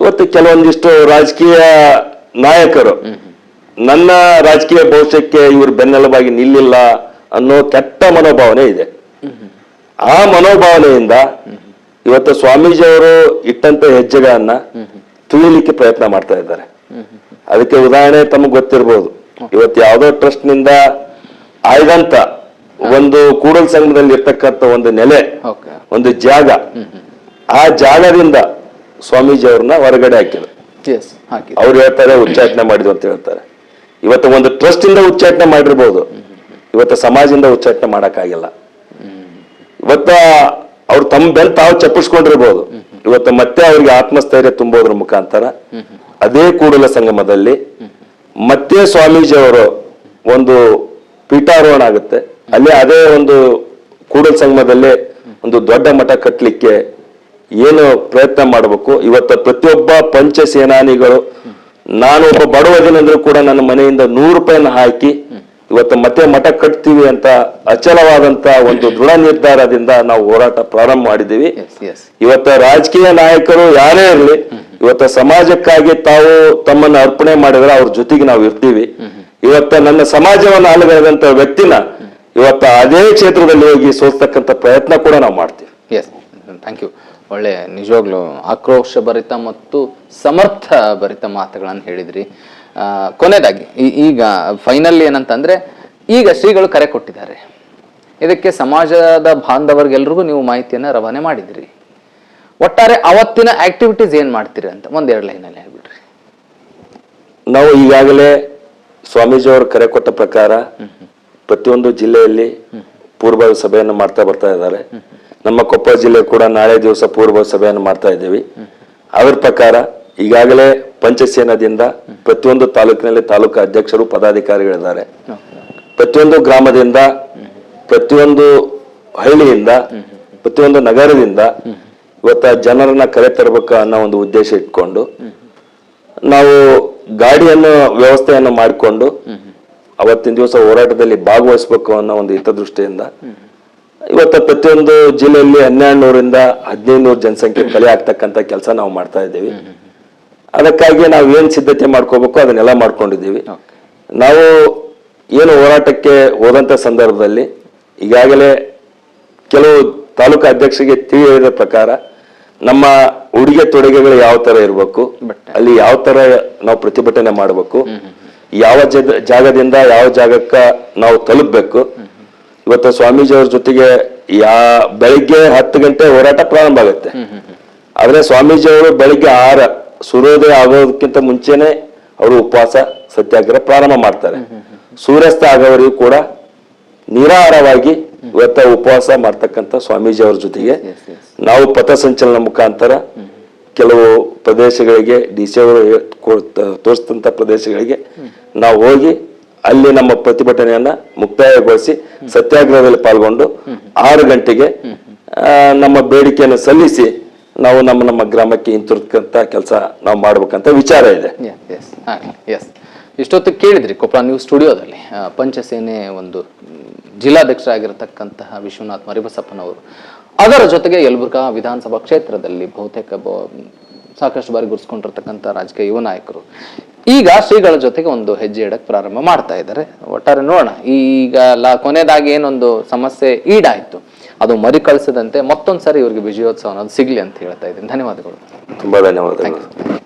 ಇವತ್ತು ಕೆಲವೊಂದಿಷ್ಟು ರಾಜಕೀಯ ನಾಯಕರು, ನನ್ನ ರಾಜಕೀಯ ಭವಿಷ್ಯಕ್ಕೆ ಇವರು ಬೆನ್ನೆಲುಬಾಗಿ ನಿಲ್ಲಿಲ್ಲ ಅನ್ನೋ ಕೆಟ್ಟ ಮನೋಭಾವನೆ ಇದೆ. ಆ ಮನೋಭಾವನೆಯಿಂದ ಇವತ್ತು ಸ್ವಾಮೀಜಿ ಅವರು ಇಟ್ಟಂತ ಹೆಜ್ಜೆಗಳನ್ನ ತುಳಿಲಿಕ್ಕೆ ಪ್ರಯತ್ನ ಮಾಡ್ತಾ ಇದ್ದಾರೆ. ಅದಕ್ಕೆ ಉದಾಹರಣೆ ತಮಗೆ ಗೊತ್ತಿರ್ಬೋದು. ಇವತ್ತು ಯಾವುದೋ ಟ್ರಸ್ಟ್ನಿಂದ ಆಯ್ದಂತ ಒಂದು ಕೂಡಲ್ ಸಂಘದಲ್ಲಿ ಇರ್ತಕ್ಕಂಥ ಒಂದು ನೆಲೆ ಒಂದು ಜಾಗ ಆ ಜಾಗದಿಂದ ಸ್ವಾಮೀಜಿ ಅವ್ರನ್ನ ಹೊರಗಡೆ ಹಾಕಿದ್ರು. ಅವ್ರು ಹೇಳ್ತಾರೆ ಉಚ್ಚಾಟನೆ ಮಾಡಿದ್ರು ಅಂತ ಹೇಳ್ತಾರೆ. ಇವತ್ತು ಒಂದು ಟ್ರಸ್ಟ್ ಇಂದ ಉಚ್ಚಾಟನೆ ಮಾಡಿರ್ಬೋದು. ಇವತ್ತು ಸಮಾಜದಿಂದ ಉಚ್ಚಾಟನೆ ಮಾಡಕ್ಕಾಗಿಲ್ಲ. ಇವತ್ತ ಅವ್ರು ತಮ್ಮ ಬೆಲ್ ತಾವು ಚಪ್ಪಿಸ್ಕೊಂಡಿರ್ಬೋದು. ಇವತ್ತು ಮತ್ತೆ ಅವ್ರಿಗೆ ಆತ್ಮಸ್ಥೈರ್ಯ ತುಂಬೋದ್ರ ಮುಖಾಂತರ ಅದೇ ಕೂಡಲ ಸಂಗಮದಲ್ಲಿ ಮತ್ತೆ ಸ್ವಾಮೀಜಿ ಅವರು ಒಂದು ಪೀಠಾರೋಹಣ ಆಗುತ್ತೆ. ಅಲ್ಲಿ ಅದೇ ಒಂದು ಕೂಡಲ ಸಂಗಮದಲ್ಲಿ ಒಂದು ದೊಡ್ಡ ಮಠ ಕಟ್ಟಲಿಕ್ಕೆ ಏನು ಪ್ರಯತ್ನ ಮಾಡಬೇಕು. ಇವತ್ತು ಪ್ರತಿಯೊಬ್ಬ ಪಂಚ ಸೇನಾನಿಗಳು ನಾನು ಒಬ್ಬ ಬಡವದಿನಂದ್ರೂ ಕೂಡ ನನ್ನ ಮನೆಯಿಂದ ನೂರು ರೂಪಾಯಿನ ಹಾಕಿ ಇವತ್ತು ಮತ್ತೆ ಮಠ ಕಟ್ತೀವಿ ಅಂತ ಅಚಲವಾದಂತ ಒಂದು ದೃಢ ನಿರ್ಧಾರದಿಂದ ನಾವು ಹೋರಾಟ ಪ್ರಾರಂಭ ಮಾಡಿದ್ದೀವಿ. ಇವತ್ತ ರಾಜಕೀಯ ನಾಯಕರು ಯಾರೇ ಇರಲಿ ಇವತ್ತ ಸಮಾಜಕ್ಕಾಗಿ ತಾವು ತಮ್ಮನ್ನ ಅರ್ಪಣೆ ಮಾಡಿದ್ರೆ ಅವ್ರ ಜೊತೆಗೆ ನಾವು ಇರ್ತೀವಿ. ಇವತ್ತ ನನ್ನ ಸಮಾಜವನ್ನು ಅಲಗಳೆದಂತ ವ್ಯಕ್ತಿನ ಇವತ್ತ ಅದೇ ಕ್ಷೇತ್ರದಲ್ಲಿ ಹೋಗಿ ಸೋಲ್ತಕ್ಕಂಥ ಪ್ರಯತ್ನ ಕೂಡ ನಾವು ಮಾಡ್ತೀವಿ. ಎಸ್ ಥ್ಯಾಂಕ್ ಯು ಒಳ್ಳೆ ನಿಜವಾಗ್ಲೂ ಆಕ್ರೋಶ ಭರಿತ ಮತ್ತು ಸಮರ್ಥ ಭರಿತ ಮಾತುಗಳನ್ನು ಹೇಳಿದ್ರಿ. ಕೊನೆಯದಾಗಿ ಈಗ ಫೈನಲ್ ಏನಂತಂದ್ರೆ, ಈಗ ಶ್ರೀಗಳು ಕರೆ ಕೊಟ್ಟಿದ್ದಾರೆ. ಇದಕ್ಕೆ ಸಮಾಜದ ಬಾಂಧವರಿಗೆಲ್ರಿಗೂ ನೀವು ಮಾಹಿತಿಯನ್ನು ರವಾನೆ ಮಾಡಿದಿರಿ. ಒಟ್ಟಾರೆ ಅವತ್ತಿನ ಆಕ್ಟಿವಿಟೀಸ್ ಏನ್ ಮಾಡ್ತೀರಿ ಅಂತ? ಒಂದೆರಡು ಲೈನಲ್ಲಿ ಹೇಳ್ಬಿಡ್ರಿ. ನಾವು ಈಗಾಗಲೇ ಸ್ವಾಮೀಜಿ ಅವರು ಕರೆ ಕೊಟ್ಟ ಪ್ರಕಾರ ಪ್ರತಿಯೊಂದು ಜಿಲ್ಲೆಯಲ್ಲಿ ಪೂರ್ವ ಸಭೆಯನ್ನು ಮಾಡ್ತಾ ಬರ್ತಾ ಇದ್ದಾರೆ. ನಮ್ಮ ಕೊಪ್ಪಳ ಜಿಲ್ಲೆ ಕೂಡ ನಾಳೆ ದಿವಸ ಪೂರ್ವ ಸಭೆಯನ್ನು ಮಾಡ್ತಾ ಇದ್ದೀವಿ. ಅದರ ಪ್ರಕಾರ ಈಗಾಗಲೇ ಪಂಚಸೇನದಿಂದ ಪ್ರತಿಯೊಂದು ತಾಲೂಕಿನಲ್ಲಿ ತಾಲೂಕು ಅಧ್ಯಕ್ಷರು ಪದಾಧಿಕಾರಿಗಳಿದ್ದಾರೆ. ಪ್ರತಿಯೊಂದು ಗ್ರಾಮದಿಂದ ಪ್ರತಿಯೊಂದು ಹಳ್ಳಿಯಿಂದ ಪ್ರತಿಯೊಂದು ನಗರದಿಂದ ಇವತ್ತ ಜನರನ್ನ ಕರೆ ತರ್ಬೇಕು ಅನ್ನೋ ಒಂದು ಉದ್ದೇಶ ಇಟ್ಕೊಂಡು ನಾವು ಗಾಡಿಯನ್ನು ವ್ಯವಸ್ಥೆಯನ್ನು ಮಾಡಿಕೊಂಡು ಅವತ್ತಿನ ದಿವಸ ಹೋರಾಟದಲ್ಲಿ ಭಾಗವಹಿಸಬೇಕು ಅನ್ನೋ ಒಂದು ಹಿತದೃಷ್ಟಿಯಿಂದ ಇವತ್ತ ಪ್ರತಿಯೊಂದು ಜಿಲ್ಲೆಯಲ್ಲಿ ಹನ್ನೆರಡು ನೂರಿಂದ ಹದಿನೈದು ನೂರು ಜನಸಂಖ್ಯೆ ಕಲೆ ಆಗ್ತಕ್ಕಂತ ಕೆಲಸ ನಾವು ಮಾಡ್ತಾ ಇದ್ದೀವಿ. ಅದಕ್ಕಾಗಿ ನಾವು ಏನ್ ಸಿದ್ಧತೆ ಮಾಡ್ಕೋಬೇಕು ಅದನ್ನೆಲ್ಲ ಮಾಡ್ಕೊಂಡಿದ್ದೀವಿ. ನಾವು ಏನು ಹೋರಾಟಕ್ಕೆ ಹೋದಂತ ಸಂದರ್ಭದಲ್ಲಿ ಈಗಾಗಲೇ ಕೆಲವು ತಾಲೂಕು ಅಧ್ಯಕ್ಷರಿಗೆ ತಿಳಿ ಹೇಳಿದ ಪ್ರಕಾರ ನಮ್ಮ ಉಡುಗೆ ತೊಡುಗೆಗಳು ಯಾವ ತರ ಇರಬೇಕು ಅಲ್ಲಿ ಯಾವ ತರ ನಾವು ಪ್ರತಿಭಟನೆ ಮಾಡಬೇಕು ಯಾವ ಜಾಗದಿಂದ ಯಾವ ಜಾಗಕ್ಕ ನಾವು ತಲುಪಬೇಕು. ಇವತ್ತು ಸ್ವಾಮೀಜಿ ಅವ್ರ ಜೊತೆಗೆ ಯಾ ಬೆಳಿಗ್ಗೆ ಹತ್ತು ಗಂಟೆ ಹೋರಾಟ ಪ್ರಾರಂಭ ಆಗುತ್ತೆ. ಆದ್ರೆ ಸ್ವಾಮೀಜಿ ಅವರು ಬೆಳಿಗ್ಗೆ ಆರ ಸೂರ್ಯೋದಯ ಆಗೋದಕ್ಕಿಂತ ಮುಂಚೆನೆ ಅವರು ಉಪವಾಸ ಸತ್ಯಾಗ್ರಹ ಪ್ರಾರಂಭ ಮಾಡ್ತಾರೆ. ಸೂರ್ಯಾಸ್ತ ಆಗೋವರೆಗೂ ಕೂಡ ನಿರಾಹಾರವಾಗಿ ಇವತ್ತ ಉಪವಾಸ ಮಾಡ್ತಕ್ಕಂಥ ಸ್ವಾಮೀಜಿ ಅವ್ರ ಜೊತೆಗೆ. ನಾವು ಪಥಸಂಚಲನ ಮುಖಾಂತರ ಕೆಲವು ಪ್ರದೇಶಗಳಿಗೆ ಡಿ ಸಿ ಅವರು ತೋರಿಸಿದಂಥ ಪ್ರದೇಶಗಳಿಗೆ ನಾವು ಹೋಗಿ ಅಲ್ಲಿ ನಮ್ಮ ಪ್ರತಿಭಟನೆಯನ್ನ ಮುಕ್ತಾಯಗೊಳಿಸಿ ಸತ್ಯಾಗ್ರಹದಲ್ಲಿ ಪಾಲ್ಗೊಂಡು ಆರು ಗಂಟೆಗೆ ನಮ್ಮ ಬೇಡಿಕೆಯನ್ನು ಸಲ್ಲಿಸಿ ನಾವು ನಮ್ಮ ನಮ್ಮ ಗ್ರಾಮಕ್ಕೆ ಹಿಂತಿರುಗಂತ ಕೆಲಸ ನಾವು ಮಾಡ್ಬೇಕಂತ ವಿಚಾರ ಇದೆ. ಎಸ್ ಇಷ್ಟೊತ್ತು ಕೇಳಿದ್ರಿ ಕೊಪ್ಪಳ ನ್ಯೂಸ್ ಸ್ಟುಡಿಯೋದಲ್ಲಿ ಪಂಚಸೇನೆ ಒಂದು ಜಿಲ್ಲಾಧ್ಯಕ್ಷರಾಗಿರತಕ್ಕಂತಹ ವಿಶ್ವನಾಥ್ ಮರಿಬಸಪ್ಪನವರು. ಅದರ ಜೊತೆಗೆ ಯಲಬುರ್ಗಾ ವಿಧಾನಸಭಾ ಕ್ಷೇತ್ರದಲ್ಲಿ ಬಹುತೇಕ ಸಾಕಷ್ಟು ಬಾರಿ ಗುರ್ಸ್ಕೊಂಡಿರ್ತಕ್ಕಂಥ ರಾಜಕೀಯ ಯುವ ನಾಯಕರು. ಈಗ ಶ್ರೀಗಳ ಜೊತೆಗೆ ಒಂದು ಹೆಜ್ಜೆ ಇಡಕ್ಕೆ ಪ್ರಾರಂಭ ಮಾಡ್ತಾ ಇದ್ದಾರೆ. ಒಟ್ಟಾರೆ ನೋಡೋಣ. ಈಗ ಲಾ ಕೊನೆಯದಾಗಿ ಏನೊಂದು ಸಮಸ್ಯೆ ಈಡಾಯಿತು. ಅದು ಮರುಕಳಿಸದಂತೆ ಮತ್ತೊಂದು ಸಾರಿ ಇವರಿಗೆ ವಿಜಯೋತ್ಸವ ಅನ್ನೋದು ಸಿಗ್ಲಿ ಅಂತ ಹೇಳ್ತಾ ಇದ್ದೀನಿ. ಧನ್ಯವಾದಗಳು. ತುಂಬಾ ಧನ್ಯವಾದಗಳು.